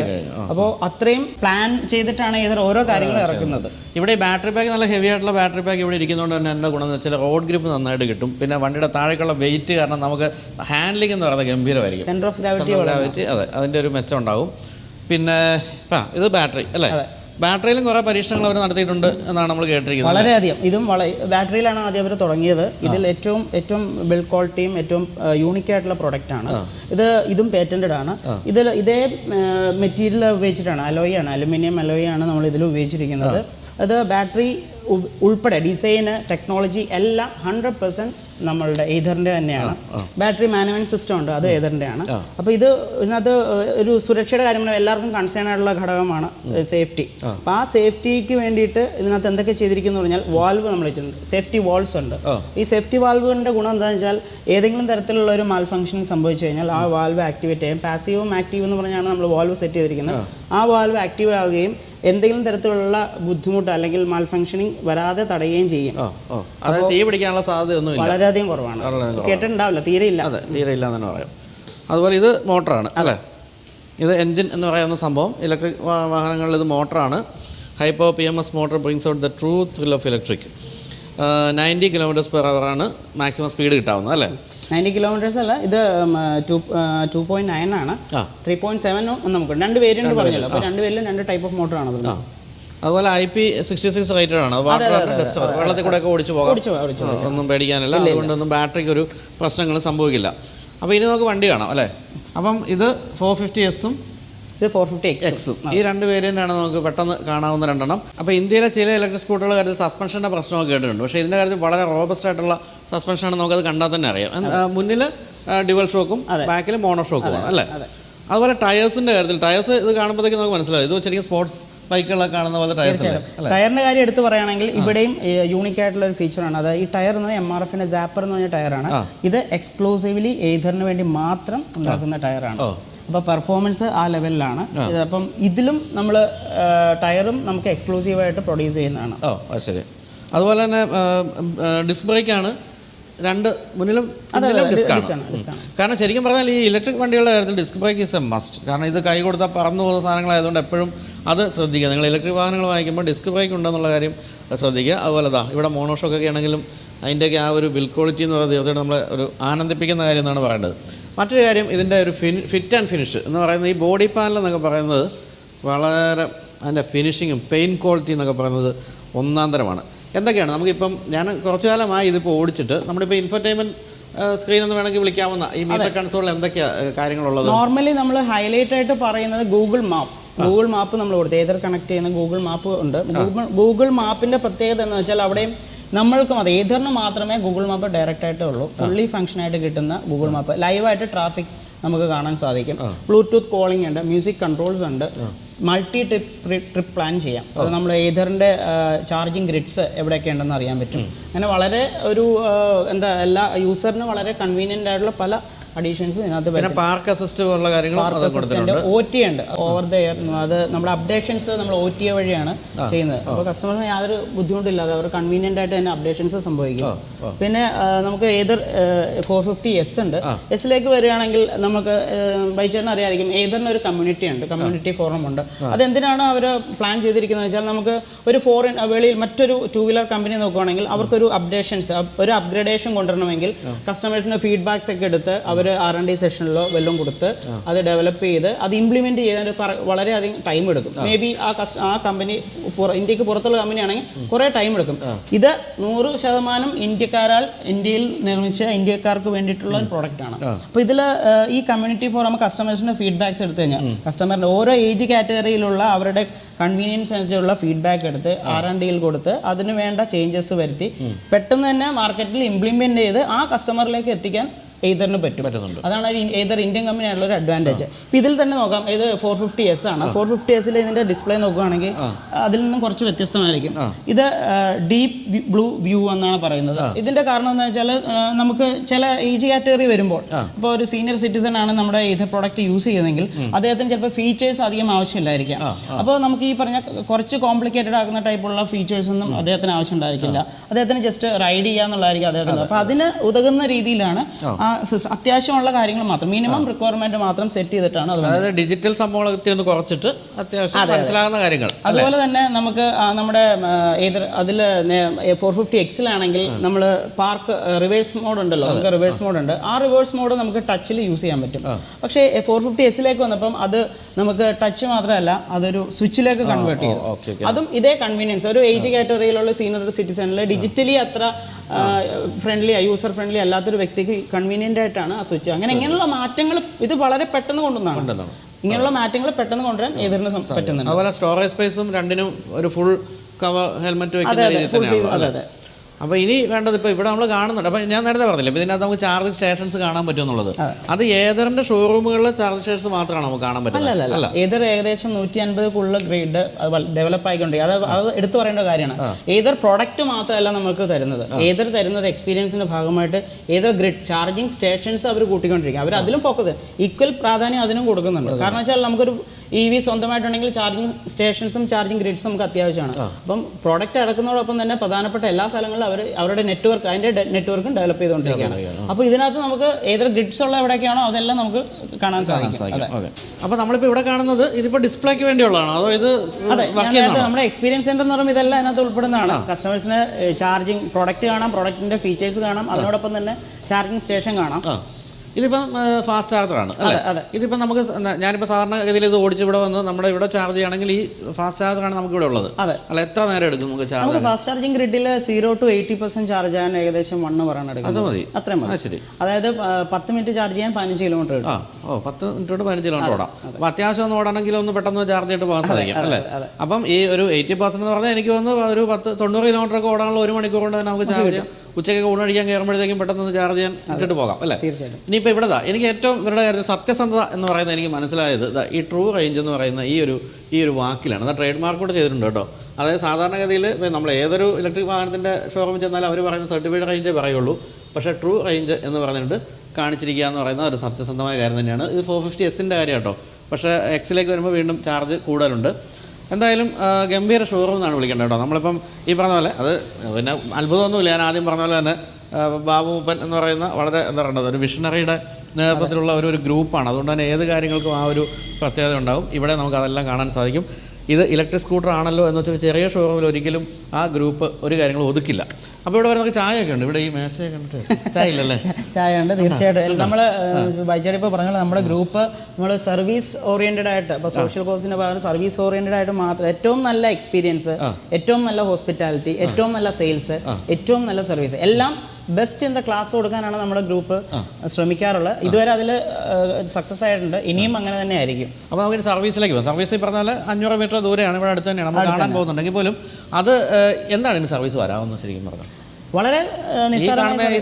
അപ്പോൾ അത്രയും പ്ലാൻ ചെയ്തിട്ടാണ് ഏതർ ഓരോ കാര്യങ്ങളും ഇറക്കുന്നത്. ഇവിടെ ബാറ്ററി പാക്ക് നല്ല ഹെവി ആയിട്ടുള്ള ബാറ്ററി പാക്ക് ഇവിടെ ഇരിക്കുന്നതുകൊണ്ട് തന്നെ എന്താ ഗുണം എന്ന് വെച്ചാൽ റോഡ് ഗ്രിപ്പ് നന്നായിട്ട് കിട്ടും. പിന്നെ വണ്ടിയുടെ താഴേക്കുള്ള വെയിറ്റ് കാരണം നമുക്ക് ഹാൻഡ്ലിംഗ് എന്ന് പറയുന്നത് ഗംഭീരമായിരിക്കും. സെന്റർ ഓഫ് ഗ്രാവിറ്റി ഗ്രാവിറ്റി അതെ അതിന്റെ ഒരു മെച്ചം ഉണ്ടാവും. പിന്നെ ആ ഇത് ബാറ്ററി അല്ലേ? ബാറ്ററിയിലും കുറേ പരീക്ഷണങ്ങൾ അവർ നടത്തിയിട്ടുണ്ട് എന്നാണ് നമ്മൾ കേട്ടിരിക്കുന്നത്. വളരെയധികം. ഇതും ബാറ്ററിയിലാണ് ആദ്യം അവർ തുടങ്ങിയത്. ഇതിൽ ഏറ്റവും ഏറ്റവും ബിൽഡ് ക്വാളിറ്റിയും ഏറ്റവും യൂണിക് ആയിട്ടുള്ള പ്രൊഡക്റ്റ് ആണ്. ഇത് ഇതും പേറ്റന്റഡ് ആണ്. ഇതിൽ ഇതേ മെറ്റീരിയൽ ഉപയോഗിച്ചിട്ടാണ് അലോയ് ആണ് അലുമിനിയം അലോയ് ആണ് നമ്മൾ ഇതിൽ ഉപയോഗിച്ചിരിക്കുന്നത്. അത് ബാറ്ററി ഉൾപ്പെടെ ഡിസൈന് ടെക്നോളജി എല്ലാം ഹൺഡ്രഡ് പെർസെന്റ് നമ്മളുടെ ഏതറിന്റെ തന്നെയാണ്. ബാറ്ററി മാനേജ്മെന്റ് സിസ്റ്റം ഉണ്ട് അത് ഏതറിന്റെ ആണ്. അപ്പോൾ ഇത് ഇതിനകത്ത് ഒരു സുരക്ഷയുടെ കാര്യം എല്ലാവർക്കും കൺസേൺ ആയിട്ടുള്ള ഘടകമാണ് സേഫ്റ്റി അപ്പോൾ ആ. സേഫ്റ്റിക്ക് വേണ്ടിയിട്ട് ഇതിനകത്ത് എന്തൊക്കെ ചെയ്തിരിക്കുന്നു പറഞ്ഞാൽ വാൽവ് നമ്മൾ വെച്ചിട്ടുണ്ട്. സേഫ്റ്റി വാൾവ്സ് ഉണ്ട്. ഈ സേഫ്റ്റി വാൽവിന്റെ ഗുണം എന്താണെന്ന് വെച്ചാൽ ഏതെങ്കിലും തരത്തിലുള്ള ഒരു മാൽ ഫംഗ്ഷൻ സംഭവിച്ചു കഴിഞ്ഞാൽ ആ വാൽവ് ആക്ടിവേറ്റ് ചെയ്യും. പാസീവും ആക്റ്റീവ് എന്ന് പറഞ്ഞാണ് നമ്മൾ വാൽവ് സെറ്റ് ചെയ്തിരിക്കുന്നത്. ആ. വാൽവ് ആക്റ്റീവ് ആവുകയും എന്തെങ്കിലും തരത്തിലുള്ള ബുദ്ധിമുട്ട് അല്ലെങ്കിൽ മാൽ ഫംഗ്ഷനിങ് വരാതെ തടയുകയും ചെയ്യും. തീ പിടിക്കാനുള്ള സാധ്യതയൊന്നുമില്ല വളരെയധികം കുറവാണ്. കേട്ടിട്ടുണ്ടാവില്ല തീരെ ഇല്ല. അതെ തീരെ ഇല്ല എന്ന് തന്നെ പറയാം. അതുപോലെ ഇത് മോട്ടറാണ് അല്ലേ? ഇത് എൻജിൻ എന്ന് പറയുന്ന സംഭവം. ഇലക്ട്രിക് വാഹനങ്ങളിൽ ഇത് മോട്ടറാണ്. Hypo P M S motor brings out the true thrill of electric ninety kilometres per ആണ് മാക്സിമം സ്പീഡ് കിട്ടാവുന്നത് അല്ലേ? നയന്റി കിലോമീറ്റേഴ്സ് അല്ല. ഇത് ടു ടു പോയിന്റ് നയൻ ആണ്. ത്രീ പോയിന്റ് സെവനും നമുക്ക് രണ്ട് വേരിയന്റ് പറഞ്ഞല്ലോ. അപ്പോൾ രണ്ട് പേരിലും രണ്ട് ടൈപ്പ് ഓഫ് മോട്ടർ ആണ് അതുപോലെ I P sixty six rated ആണ്. വെള്ളത്തിൽ കൂടെ ഒക്കെ ഓടിച്ചു പോകാം. ഒന്നും പേടിക്കാനില്ല. അതുകൊണ്ടൊന്നും ബാറ്ററിക്ക് ഒരു പ്രശ്നങ്ങൾ സംഭവിക്കില്ല. അപ്പോൾ ഇനി നമുക്ക് വണ്ടി കാണാം അല്ലേ? അപ്പം ഇത് ഫോർ ഫിഫ്റ്റി എസും ഇത് ഫോർ ഫിഫ്റ്റി എക്സ് എക്സും ഈ രണ്ട് വേരിയന്റാണ് നമുക്ക് പെട്ടെന്ന് കാണാവുന്ന രണ്ടെണ്ണം. അപ്പോൾ ഇന്ത്യയിലെ ചില ഇലക്ട്രിക് സ്കൂട്ടറുകൾ കാര്യത്തിൽ സസ്പെൻഷന്റെ പ്രശ്നമൊക്കെ കേട്ടിട്ടുണ്ട്. പക്ഷേ ഇതിന്റെ കാര്യത്തിൽ വളരെ റോബസ്റ്റ് ആയിട്ടുള്ള സസ്പെൻഷനാണ് നമുക്കത് കണ്ടാൽ തന്നെ അറിയാം. മുന്നിൽ ഡിവൽ ഷോക്കും ബാക്കിൽ മോണോ ഷോക്കും ആണ് അല്ലേ? അതുപോലെ ടയേഴ്സിന്റെ കാര്യത്തിൽ ടയേഴ്സ് ഇത് കാണുമ്പോഴത്തേക്ക് നമുക്ക് മനസ്സിലാവും. ഇത് ശരിക്കും സ്പോർട്സ് ബൈക്കുകളൊക്കെ കാണുന്ന പോലെ ടയറിന്റെ കാര്യം എടുത്തു പറയുകയാണെങ്കിൽ ഇവിടെയും യൂണിക് ആയിട്ടുള്ള ഒരു ഫീച്ചറാണ് അതായത് ഈ ടയർ എന്ന് പറഞ്ഞാൽ എം ആർ എഫിന്റെ സാപ്പർ എന്ന് പറഞ്ഞ ടയറാണ് ഇത് എക്സ്ക്ലൂസീവ്ലി എയ്തറിന് വേണ്ടി മാത്രം ഉണ്ടാക്കുന്ന ടയറാണ്. അപ്പോൾ പെർഫോമൻസ് ആ ലെവലിലാണ് അപ്പം ഇതിലും നമ്മൾ ടയറും നമുക്ക് എക്സ്ക്ലൂസീവായിട്ട് പ്രൊഡ്യൂസ് ചെയ്യുന്നതാണ്. ഓ അത് ശരി. അതുപോലെ തന്നെ ഡിസ്ക് ബ്രേക്കാണ് രണ്ട് മുന്നിലും കാരണം ശരിക്കും പറഞ്ഞാൽ ഈ ഇലക്ട്രിക് വണ്ടികളുടെ കാര്യത്തിൽ disc brake is a must കാരണം ഇത് കൈ കൊടുത്താൽ പറന്നു പോകുന്ന സാധനങ്ങളായതുകൊണ്ട് എപ്പോഴും അത് ശ്രദ്ധിക്കുക. നിങ്ങൾ ഇലക്ട്രിക് വാഹനങ്ങൾ വാങ്ങിക്കുമ്പോൾ ഡിസ്ക് ബ്രേക്ക് ഉണ്ടെന്നുള്ള കാര്യം ശ്രദ്ധിക്കുക. അതുപോലെ ദാ ഇവിടെ മോണോഷോക്കൊക്കെ ആണെങ്കിലും അതിന്റെയൊക്കെ ആ ഒരു ബിൽ ക്വാളിറ്റി എന്ന് പറയുന്നത് തീർച്ചയായിട്ടും നമ്മളെ ഒരു ആനന്ദിപ്പിക്കുന്ന കാര്യം എന്നാണ് പറയേണ്ടത്. മറ്റൊരു കാര്യം ഇതിന്റെ ഒരു ഫിൻ ഫിറ്റ് ആൻഡ് ഫിനിഷ് എന്ന് പറയുന്നത് ഈ ബോഡി പാനൽ എന്നൊക്കെ പറയുന്നത് വളരെ അതിന്റെ ഫിനിഷിങ്ങും പെയിൻ ക്വാളിറ്റി എന്നൊക്കെ പറയുന്നത് ഒന്നാം തരമാണ് എന്തൊക്കെയാണ്? നമുക്കിപ്പം ഞാൻ കുറച്ചു കാലമായി ഇതിപ്പോൾ ഓടിച്ചിട്ട് നമ്മളിപ്പോൾ ഇൻഫർടൈൻമെന്റ് സ്ക്രീൻ എന്ന് വേണമെങ്കിൽ വിളിക്കാവുന്ന ഈ മീറ്റർ കൺസോളിൽ എന്തൊക്കെയാണ് കാര്യങ്ങളുള്ളത്? നോർമലി നമ്മൾ ഹൈലൈറ്റ് ആയിട്ട് പറയുന്നത് ഗൂഗിൾ മാപ്പ് ഗൂഗിൾ മാപ്പ് നമ്മൾ കൊടുത്തു. ഏതർ കണക്ട് ചെയ്യുന്ന ഗൂഗിൾ മാപ്പ് ഉണ്ട്. ഗൂഗിൾ ഗൂഗിൾ മാപ്പിന്റെ പ്രത്യേകത എന്ന് വെച്ചാൽ അവിടെയും നമ്മൾക്ക് അത് ഏതറിന് മാത്രമേ ഗൂഗിൾ മാപ്പ് ഡയറക്റ്റ് ആയിട്ടേ ഉള്ളൂ. ഫുള്ളി ഫംഗ്ഷൻ ആയിട്ട് കിട്ടുന്ന ഗൂഗിൾ മാപ്പ് ലൈവായിട്ട് ട്രാഫിക് നമുക്ക് കാണാൻ സാധിക്കും. ബ്ലൂടൂത്ത് കോളിംഗ് ഉണ്ട് മ്യൂസിക് കൺട്രോൾസ് ഉണ്ട്. മൾട്ടി ട്രിപ്പ് ട്രിപ്പ് പ്ലാൻ ചെയ്യാം. അത് നമ്മൾ ഏതറിന്റെ ചാർജിങ് ഗ്രിഡ്സ് എവിടെയൊക്കെ ഉണ്ടെന്ന് അറിയാൻ പറ്റും. അങ്ങനെ വളരെ ഒരു എന്താ എല്ലാ യൂസറിന് വളരെ കൺവീനിയന്റ് ആയിട്ടുള്ള പല അഡീഷൻസ് ഇതിനകത്ത് പിന്നെ പാർക്ക് അസിസ്റ്റ് പോലുള്ള കാര്യങ്ങളും പാർക്ക് ഒ ടി ഉണ്ട്. ഓവർ ദ എയർ അത് നമ്മുടെ അപ്ഡേഷൻസ് നമ്മൾ ഒ ടി എ വഴിയാണ് ചെയ്യുന്നത്. അപ്പോൾ കസ്റ്റമറിന് യാതൊരു ബുദ്ധിമുട്ടില്ലാതെ അവർ കൺവീനിയന്റ് ആയിട്ട് തന്നെ അപ്ഡേഷൻസ് സംഭവിക്കും. പിന്നെ നമുക്ക് ഏതർ ഫോർ ഫിഫ്റ്റി എസ് ഉണ്ട്. എസിലേക്ക് വരികയാണെങ്കിൽ നമുക്ക് ബൈച്ചേട്ടൻ അറിയാമായിരിക്കും ഏതറിന് ഒരു കമ്മ്യൂണിറ്റി ഉണ്ട്. കമ്മ്യൂണിറ്റി ഫോറം ഉണ്ട്. അതെന്തിനാണ് അവർ പ്ലാൻ ചെയ്തിരിക്കുന്നത് വെച്ചാൽ നമുക്ക് ഒരു ഫോറിൻ വെളിയിൽ മറ്റൊരു ടൂ വീലർ കമ്പനി നോക്കുകയാണെങ്കിൽ അവർക്കൊരു അപ്ഡേഷൻസ് ഒരു അപ്ഗ്രേഡേഷൻ കൊണ്ടുവരണമെങ്കിൽ കസ്റ്റമേഴ്സിന് ഫീഡ്ബാക്സ് ഒക്കെ എടുത്ത് അവർ ആർ ആൻഡ് ഡി സെഷനിലോ വെല്ലം കൊടുത്ത് അത് ഡെവലപ്പ് ചെയ്ത് അത് ഇംപ്ലിമെന്റ് ചെയ്യാൻ ഒരു വളരെയധികം ടൈം എടുക്കും. മേ ബി ആ കസ്റ്റ ആ കമ്പനി ഇന്ത്യയ്ക്ക് പുറത്തുള്ള കമ്പനി ആണെങ്കിൽ കുറേ ടൈം എടുക്കും. ഇത് നൂറ് ശതമാനം ഇന്ത്യക്കാരാൽ ഇന്ത്യയിൽ നിർമ്മിച്ച ഇന്ത്യക്കാർക്ക് വേണ്ടിയിട്ടുള്ള ഒരു പ്രോഡക്റ്റ് ആണ്. അപ്പോൾ ഇതിൽ ഈ കമ്മ്യൂണിറ്റി ഫോറം കസ്റ്റമേഴ്സിന്റെ ഫീഡ്ബാക്സ് എടുത്തു കഴിഞ്ഞാൽ കസ്റ്റമറിന്റെ ഓരോ ഏജ് കാറ്റഗറിയിലുള്ള അവരുടെ കൺവീനിയൻസ് അനുസരിച്ചുള്ള ഫീഡ്ബാക്ക് എടുത്ത് ആർ ആൻഡ് ഡിയിൽ കൊടുത്ത് അതിന് വേണ്ട ചേഞ്ചസ് വരുത്തി പെട്ടെന്ന് തന്നെ മാർക്കറ്റിൽ ഇംപ്ലിമെന്റ് ചെയ്ത് ആ കസ്റ്റമറിലേക്ക് എത്തിക്കാൻ എയ്തറിന് പറ്റും. പറ്റുന്നുണ്ട്. അതാണ് ഒരു ഏതർ ഇന്ത്യൻ കമ്പനി ആയിട്ടുള്ള ഒരു അഡ്വാന്റേജ് ഇപ്പം ഇതിൽ തന്നെ നോക്കാം. ഇത് ഫോർ ഫിഫ്റ്റി എസ് ആണ്. ഫോർ ഫിഫ്റ്റി എസിൽ ഇതിന്റെ ഡിസ്പ്ലേ നോക്കുകയാണെങ്കിൽ അതിൽ നിന്നും കുറച്ച് വ്യത്യസ്തമായിരിക്കും. ഇത് ഡീപ്പ് ബ്ലൂ വ്യൂ എന്നാണ് പറയുന്നത്. ഇതിന്റെ കാരണം എന്ന് വെച്ചാൽ നമുക്ക് ചില ഏജ് കാറ്റഗറി വരുമ്പോൾ ഇപ്പോൾ ഒരു സീനിയർ സിറ്റിസൺ ആണ് നമ്മുടെ ഇത് പ്രൊഡക്റ്റ് യൂസ് ചെയ്യുന്നതെങ്കിൽ അദ്ദേഹത്തിന് ചിലപ്പോൾ ഫീച്ചേഴ്സ് അധികം ആവശ്യമില്ലായിരിക്കാം. അപ്പോൾ നമുക്ക് ഈ പറഞ്ഞ കുറച്ച് കോംപ്ലിക്കേറ്റഡ് ആക്കുന്ന ടൈപ്പുള്ള ഫീച്ചേഴ്സ് ഒന്നും അദ്ദേഹത്തിന് ആവശ്യം ഉണ്ടായിരിക്കില്ല. അദ്ദേഹത്തിന് ജസ്റ്റ് റൈഡ് ചെയ്യാന്നുള്ളതായിരിക്കും അദ്ദേഹത്തിന്. അപ്പോൾ അതിന് ഉതകുന്ന രീതിയിലാണ് ആ സിസ്റ്റം അത്യാവശ്യമുള്ള കാര്യങ്ങൾ മാത്രം. മിനിമം റിക്വയർമെന്റ് മാത്രം സെറ്റ് ചെയ്തിട്ടാണ് അത് അതായത് ഡിജിറ്റൽ സംഭവങ്ങളൊക്കെ ഒന്ന് കുറച്ചിട്ട് അത്യാവശ്യം മനസ്സിലാകുന്ന കാര്യങ്ങൾ അതുപോലെ തന്നെ നമുക്ക് നമ്മുടെ ഏത് അതിൽ ഫോർ ഫിഫ്റ്റി എക്സിലാണെങ്കിൽ നമ്മൾ പാർക്ക് റിവേഴ്സ് മോഡ് ഉണ്ടല്ലോ. നമുക്ക് റിവേഴ്സ് മോഡ് ഉണ്ട്. ആ റിവേഴ്സ് മോഡ് നമുക്ക് ടച്ചിൽ യൂസ് ചെയ്യാൻ പറ്റും. പക്ഷേ ഫോർ ഫിഫ്റ്റി എസിലേക്ക് വന്നപ്പം അത് നമുക്ക് ടച്ച് മാത്രമല്ല അതൊരു സ്വിച്ചിലേക്ക് കൺവേർട്ട് ചെയ്യും അതും ഇതേ കൺവീനിയൻസ് ഒരു ഏജ് കാറ്റഗറിയിലുള്ള സീനിയർ സിറ്റിസണിൽ ഡിജിറ്റലി അത്ര ഫ്രണ്ട്ലി യൂസർ ഫ്രണ്ട്ലി അല്ലാത്തൊരു വ്യക്തിക്ക് കൺവീനിയന്റ് ആയിട്ടാണ് ആ സ്വിച്ച് അങ്ങനെ ഇങ്ങനെയുള്ള മാറ്റങ്ങൾ ഇത് വളരെ പെട്ടെന്ന് കൊണ്ടുവന്നാണ്. ഇങ്ങനെയുള്ള മാറ്റങ്ങൾ പെട്ടെന്ന് കൊണ്ടുവരാൻ എതിർന്ന് പറ്റുന്നുണ്ട്. അതുപോലെ സ്റ്റോറേജ് സ്പേസും രണ്ടിനും ഒരു ഫുൾ കവർ ഹെൽമെറ്റ് വെക്കുന്ന അതെ തന്നെയാണ് അതെ അതെ. അപ്പോൾ ഇനി വേണ്ടത് ഇപ്പോൾ ഇവിടെ നമ്മൾ കാണുന്നുണ്ട്. അപ്പോൾ ഞാൻ നേരത്തെ പറഞ്ഞില്ല ഇപ്പോൾ ഇതിനകത്ത് നമുക്ക് ചാർജിങ് സ്റ്റേഷൻസ് കാണാൻ പറ്റും എന്നുള്ളത്. അത്. ഏതറിന്റെ ഷോറൂമുകളിലെ ചാർജ് സ്റ്റേഷൻസ് മാത്രമാണ് നമുക്ക് കാണാൻ പറ്റുന്നത്? അല്ല. ഏതർ ഏകദേശം നൂറ്റി അൻപതുക്കുള്ള ഗ്രേഡ് ഡെവലപ്പ് ആയിക്കൊണ്ടിരിക്കും അത് അത് എടുത്തു പറയേണ്ട കാര്യമാണ്. ഏതർ പ്രൊഡക്റ്റ് മാത്രമല്ല നമുക്ക് തരുന്നത്. ഏതർ തരുന്നത് എക്സ്പീരിയൻസിന്റെ ഭാഗമായിട്ട് ഏതർ ഗ്രിഡ് ചാർജിങ് സ്റ്റേഷൻസ് അവർ കൂട്ടിക്കൊണ്ടിരിക്കും. അവർ അതിലും ഫോക്കസ് ഈക്വൽ പ്രാധാന്യം അതിനും കൊടുക്കുന്നുണ്ട്. കാരണം വെച്ചാൽ നമുക്കൊരു ഇ വി സ്വന്തമായിട്ടുണ്ടെങ്കിൽ ചാർജിങ് സ്റ്റേഷൻസും ചാർജിങ് ഗ്രിഡ്സും നമുക്ക് അത്യാവശ്യമാണ്. അപ്പം പ്രോഡക്റ്റ് അടക്കുന്നതോടൊപ്പം തന്നെ പ്രധാനപ്പെട്ട എല്ലാ സ്ഥലങ്ങളിലും അവർ അവരുടെ നെറ്റ്വർക്ക് അതിന്റെ നെറ്റ്വർക്കും ഡെവലപ്പ് ചെയ്തുകൊണ്ടിരിക്കുകയാണ്. അപ്പോൾ ഇതിനകത്ത് നമുക്ക് ഏതൊരു ഗ്രിഡ്സ് ഉള്ള എവിടെയൊക്കെയാണോ അതെല്ലാം നമുക്ക് കാണാൻ സാധിക്കും. അപ്പോൾ നമ്മളിപ്പോൾ ഇവിടെ കാണുന്നത് ഇതിപ്പോൾ ഡിസ്പ്ലേക്ക് വേണ്ടിയുള്ളതാണോ? അതോ ഇത് അതെ നമ്മുടെ എക്സ്പീരിയൻസ് സെന്റർ എന്ന് പറയുമ്പോൾ ഇതെല്ലാം അതിനകത്ത് ഉൾപ്പെടുന്നതാണ്. കസ്റ്റമേഴ്സിന് ചാർജിങ് പ്രോഡക്റ്റ് കാണാം പ്രോഡക്റ്റിന്റെ ഫീച്ചേഴ്സ് കാണാം അതിനോടൊപ്പം തന്നെ ചാർജിങ് സ്റ്റേഷൻ കാണാം. ഇതിപ്പം ഫാസ്റ്റ് ചാർജറാണ് അല്ലേ? അതെ അതെ. ഇതിപ്പോൾ നമുക്ക് ഞാനിപ്പോൾ സാധാരണ ഗതിയിൽ ഇത് ഓടിച്ച് ഇവിടെ വന്ന് നമ്മുടെ ഇവിടെ ചാർജ് ചെയ്യണമെങ്കിൽ ഈ ഫാസ്റ്റ് ചാർജറാണ് നമുക്ക് ഇവിടെ ഉള്ളത്. അതെ. അല്ല എത്ര നേരം എടുക്കും നമുക്ക് ചാർജ് നമുക്ക് ഫാസ്റ്റ് ചാർജിങ് ഗ്രിഡിൽ zero to eighty percent charge ചെയ്യാൻ ഏകദേശം വൺ അവർ ആണ് അത് മതി. അത്രയും മതി. ശരി. അതായത് പത്ത് മിനിറ്റ് ചാർജ് ചെയ്യാൻ പതിനഞ്ച് കിലോമീറ്റർ എടുക്കും. ആ. ഓ പത്ത് മിനിറ്റ് കൊണ്ട് പതിനഞ്ച് കിലോമീറ്റർ ഓടാം. അപ്പം അത്യാവശ്യം ഒന്ന് ഓടണമെങ്കിൽ ഒന്ന് പെട്ടെന്ന് ചാർജ് ചെയ്തിട്ട് പോകാൻ സാധിക്കും അല്ലേ? അപ്പം ഈ ഒരു എയ്റ്റി പെർസെന്റ് എന്ന് പറഞ്ഞാൽ എനിക്ക് തോന്നുന്നു ഒരു പത്ത് തൊണ്ണൂറ് കിലോമീറ്റർ ഒക്കെ ഓടാനുള്ള ഒരു മണിക്കൂർ കൊണ്ട് തന്നെ നമുക്ക് ചാർജ് ചെയ്യാം. ഉച്ചയ്ക്ക് ഊണ് കഴിക്കാൻ കയറുമ്പോഴത്തേക്കും പെട്ടെന്ന് ചാർജ് ചെയ്യാൻ ഇട്ടിട്ട് പോകാം അല്ലേ? തീർച്ചയായിട്ടും. ഇനിയിപ്പോൾ ഇവിടെ എനിക്ക് ഏറ്റവും ഇവരുടെ കാര്യത്തിൽ സത്യസന്ധത എന്ന് പറയുന്നത് എനിക്ക് മനസ്സിലായത് ഈ ട്രൂ റേഞ്ച് എന്ന് പറയുന്ന ഈ ഒരു ഈ ഒരു വാക്കിലാണ്. അത് ട്രേഡ് മാർക്ക് കൂടെ ചെയ്തിട്ടുണ്ട് കേട്ടോ. അതായത് സാധാരണഗതിയിൽ നമ്മൾ ഏതൊരു ഇലക്ട്രിക് വാഹനത്തിന്റെ ഷോറൂമിൽ ചെന്നാലും അവർ പറയുന്ന സർട്ടിഫൈഡ് റേഞ്ചേ പറയുള്ളൂ. പക്ഷേ ട്രൂ റേഞ്ച് എന്ന് പറഞ്ഞിട്ട് കാണിച്ചിരിക്കുക എന്ന് പറയുന്നത് ഒരു സത്യസന്ധമായ കാര്യം തന്നെയാണ്. ഇത് ഫോർ ഫിഫ്റ്റി എസിന്റെ കാര്യം കേട്ടോ പക്ഷേ എക്സിലേക്ക് വരുമ്പോൾ വീണ്ടും ചാർജ് കൂടുതലുണ്ട്. എന്തായാലും ഗംഭീര ഷോറൂം എന്നാണ് വിളിക്കേണ്ടത് കേട്ടോ. നമ്മളിപ്പം ഈ പറഞ്ഞ പോലെ അത് പിന്നെ അത്ഭുതമൊന്നുമില്ല. ഞാൻ ആദ്യം പറഞ്ഞ പോലെ തന്നെ ബാബു മൂപ്പൻ എന്ന് പറയുന്ന വളരെ എന്താ പറയുന്നത് ഒരു മിഷണറിയുടെ നേതൃത്വത്തിലുള്ള ഒരു ഒരു ഗ്രൂപ്പാണ് അതുകൊണ്ട് തന്നെ ഏത് കാര്യങ്ങൾക്കും ആ ഒരു പ്രത്യേകത ഉണ്ടാവും ഇവിടെ നമുക്ക് അതെല്ലാം കാണാൻ സാധിക്കും. ഇത് ഇലക്ട്രിക് സ്കൂട്ടർ ആണല്ലോ എന്ന് വെച്ചാൽ ചെറിയ ഷോറൂമിൽ ഒരിക്കലും ആ ഗ്രൂപ്പ് ഒരു കാര്യങ്ങളും ഒതുക്കില്ല. അപ്പോൾ ഇവിടെ വരുന്നൊക്കെ ചായയൊക്കെ ഉണ്ട്. ഇവിടെ ഈ മേശയൊക്കെ കണ്ടിട്ട് ചായ ഇല്ലല്ലേ ചായ ഉണ്ട് തീർച്ചയായിട്ടും. നമ്മൾ ബൈച്ചേരി ഇപ്പോൾ പറഞ്ഞാൽ നമ്മുടെ ഗ്രൂപ്പ് നമ്മൾ സർവീസ് ഓറിയന്റഡ് ആയിട്ട് ഇപ്പോൾ സോഷ്യൽ കോഴ്സിന്റെ ഭാഗം സർവീസ് ഓറിയന്റഡ് ആയിട്ട് മാത്രം ഏറ്റവും നല്ല എക്സ്പീരിയൻസ് ഏറ്റവും നല്ല ഹോസ്പിറ്റാലിറ്റി ഏറ്റവും നല്ല സെയിൽസ് ഏറ്റവും നല്ല സർവീസ് എല്ലാം ബെസ്റ്റ് ഇൻ ദ ക്ലാസ് കൊടുക്കാനാണ് നമ്മുടെ ഗ്രൂപ്പ് ശ്രമിക്കാറുള്ളത്. ഇതുവരെ അതിൽ സക്സസ് ആയിട്ടുണ്ട്. ഇനിയും അങ്ങനെ തന്നെ ആയിരിക്കും അപ്പോൾ നമുക്ക് സർവീസിലേക്ക് പോകാം സർവീസിൽ പറഞ്ഞാൽ അഞ്ഞൂറ് മീറ്റർ ദൂരെയാണ് ഇവിടെ അടുത്ത് തന്നെയാണ്. നമ്മൾ കാണാൻ പോകുന്നുണ്ടെങ്കിൽ പോലും അത് എന്താണ് ഇതിന് സർവീസ് വരാമെന്ന് ശരിക്കും പറഞ്ഞത് വളരെ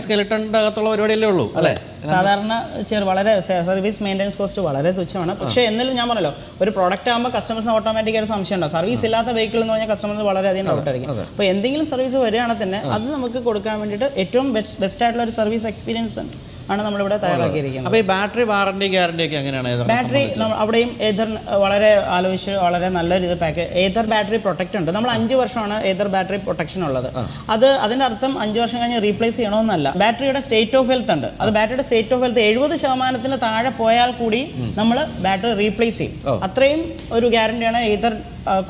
സ്കെലിട്ടന്റെ അകത്തുള്ള പരിപാടിയല്ലേ ഉള്ളൂ അല്ലേ? സാധാരണ ചെറു വളരെ സർവീസ് മെയിന്റെനൻസ് കോസ്റ്റ് വളരെ തുച്ഛമാണ്. പക്ഷേ എന്നാലും ഞാൻ പറഞ്ഞല്ലോ ഒരു പ്രോഡക്റ്റ് ആകുമ്പോൾ കസ്റ്റമേഴ്സിന് ഓട്ടോമാറ്റിക്കായിട്ട് സംശയം ഉണ്ടാവും സർവീസ് ഇല്ലാത്ത വെഹിക്കിൾ എന്ന് പറഞ്ഞാൽ കസ്റ്റമറിന് വളരെയധികം ഡൗട്ട് ആയിരിക്കും. അപ്പോൾ എന്തെങ്കിലും സർവീസ് വരികയാണെങ്കിൽ തന്നെ അത് നമുക്ക് കൊടുക്കാൻ വേണ്ടിയിട്ട് ഏറ്റവും ബെസ്റ്റ് ആയിട്ടുള്ള ഒരു സർവീസ് എക്സ്പീരിയൻസ് ആണ് നമ്മളിവിടെ തയ്യാറാക്കിയിരിക്കുന്നത്. അപ്പോൾ ഈ ബാറ്ററി വാറണ്ടി ഗ്യാരണ്ടി ഒക്കെ എങ്ങനെയാണ് ബാറ്ററി അവിടെയും ഏതർ വളരെ ആലോചിച്ച് വളരെ നല്ല രീതി പാക്ക് ഏതർ ബാറ്ററി പ്രൊട്ടക്റ്റ് ഉണ്ട്. നമ്മൾ അഞ്ച് വർഷമാണ് ഏതർ ബാറ്ററി പ്രൊട്ടക്ഷൻ ഉള്ളത്. അത് അതിന്റെ അർത്ഥം അഞ്ച് വർഷം കഴിഞ്ഞ് റീപ്ലേസ് ചെയ്യണമെന്നല്ല ബാറ്ററിയുടെ സ്റ്റേറ്റ് ഓഫ് ഹെൽത്ത് ഉണ്ട്. അത് ബാറ്ററിയുടെ സ്റ്റേറ്റ് ഓഫ് ഹെൽത്ത് എഴുപത് ശതമാനത്തിന് താഴെ പോയാൽ കൂടി നമ്മൾ ബാറ്ററി റീപ്ലേസ് ചെയ്യും. അത്രയും ഒരു ഗ്യാരണ്ടിയാണ് ഏതർ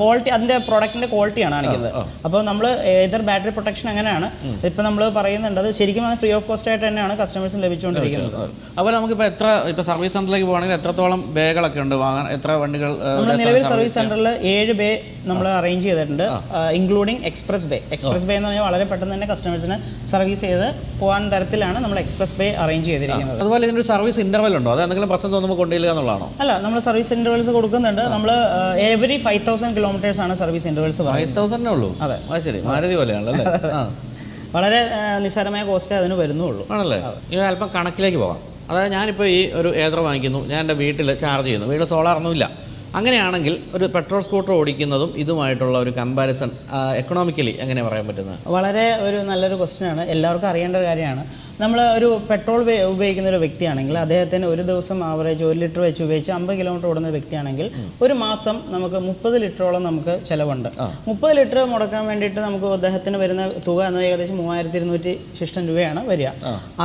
ക്വാളിറ്റി അതിന്റെ പ്രോഡക്റ്റിന്റെ ക്വാളിറ്റിയാണ് കാണിക്കുന്നത്. അപ്പോൾ നമ്മൾ ഏതർ ബാറ്ററി പ്രൊട്ടക്ഷൻ അങ്ങനെയാണ്. ഇപ്പൊ നമ്മൾ പറയുന്നുണ്ട് അത് ശരിക്കും ഫ്രീ ഓഫ് കോസ്റ്റ് ആയിട്ട് തന്നെയാണ് കസ്റ്റമേഴ്സിന് ലഭിച്ചുകൊണ്ടിരിക്കുന്നത്. അപ്പോൾ നമുക്കിപ്പോൾ എത്ര ഇപ്പോൾ സർവീസ് സെന്ററിലേക്ക് പോകണമെങ്കിൽ എത്രത്തോളം ബേകളൊക്കെ ഉണ്ട് വാങ്ങാൻ എത്ര വണ്ടികൾ നമ്മുടെ നിലവിൽ സർവീസ് സെന്ററിൽ ഏഴ് ബേ നമ്മൾ അറേഞ്ച് ചെയ്തിട്ടുണ്ട്. Including express bay express bay എന്ന് പറഞ്ഞാൽ വളരെ പെട്ടെന്ന് തന്നെ കസ്റ്റമേഴ്സിന് സർവീസ് ചെയ്ത് പോകാൻ തരത്തിലാണ് നമ്മൾ എക്സ്പ്രസ് ബേ അറേഞ്ച് ചെയ്തിരിക്കുന്നത്. അതുപോലെ ഇതിന്റെ സർവീസ് ഇന്റർവെൽ ഉണ്ടോ? അത് എന്തെങ്കിലും പ്രശ്നം തോന്നുമ്പോൾ കൊണ്ടുവരിക എന്നുള്ളതാണോ? അല്ല നമ്മൾ സർവീസ് ഇന്റർവെൽസ് കൊടുക്കുന്നുണ്ട്. നമ്മൾ എവറി ഫൈവ് തൗസൻഡ് കിലോമീറ്റേഴ്സ് ആണ് സർവീസ് ഇന്റർവെൽസ് ഫൈവ് തൗസൻഡേ ഉള്ളൂ. അതെ. ശരി. മാരുതി പോലെയാണല്ലോ ആ. വളരെ നിസ്സാരമായ കോസ്റ്റ് അതിന് വരുന്നുള്ളൂ. ആണല്ലേ? ഇനി അല്പം കണക്കിലേക്ക് പോകാം. അതായത് ഞാനിപ്പോൾ ഈ ഒരു ഏതർ വാങ്ങിക്കുന്നു. ഞാൻ എന്റെ വീട്ടിൽ ചാർജ് ചെയ്യുന്നു. വീട്ടിൽ സോളാറൊന്നുമില്ല അങ്ങനെയാണെങ്കിൽ ഒരു പെട്രോൾ സ്കൂട്ടർ ഓടിക്കുന്നതും ഇതുമായിട്ടുള്ള ഒരു കമ്പാരിസൺ എക്കണോമിക്കലി എങ്ങനെ പറയാൻ പറ്റുന്നത്? വളരെ ഒരു നല്ലൊരു ക്വസ്റ്റ്യൻ ആണ്. എല്ലാവർക്കും അറിയേണ്ട ഒരു കാര്യമാണ്. നമ്മൾ ഒരു പെട്രോൾ ഉപയോഗിക്കുന്ന ഒരു വ്യക്തിയാണെങ്കിൽ അദ്ദേഹത്തിന് ഒരു ദിവസം ആവറേജ് ഒരു ലിറ്റർ വെച്ച് ഉപയോഗിച്ച് അമ്പത് കിലോമീറ്റർ ഓടുന്ന വ്യക്തിയാണെങ്കിൽ ഒരു മാസം നമുക്ക് മുപ്പത് ലിറ്ററോളം നമുക്ക് ചിലവുണ്ട്. മുപ്പത് ലിറ്റർ മുടക്കാൻ വേണ്ടിയിട്ട് നമുക്ക് അദ്ദേഹത്തിന് വരുന്ന തുക എന്ന് ഏകദേശം മൂവായിരത്തി ഇരുന്നൂറ്റി ശിഷ്ടം രൂപയാണ് വരിക.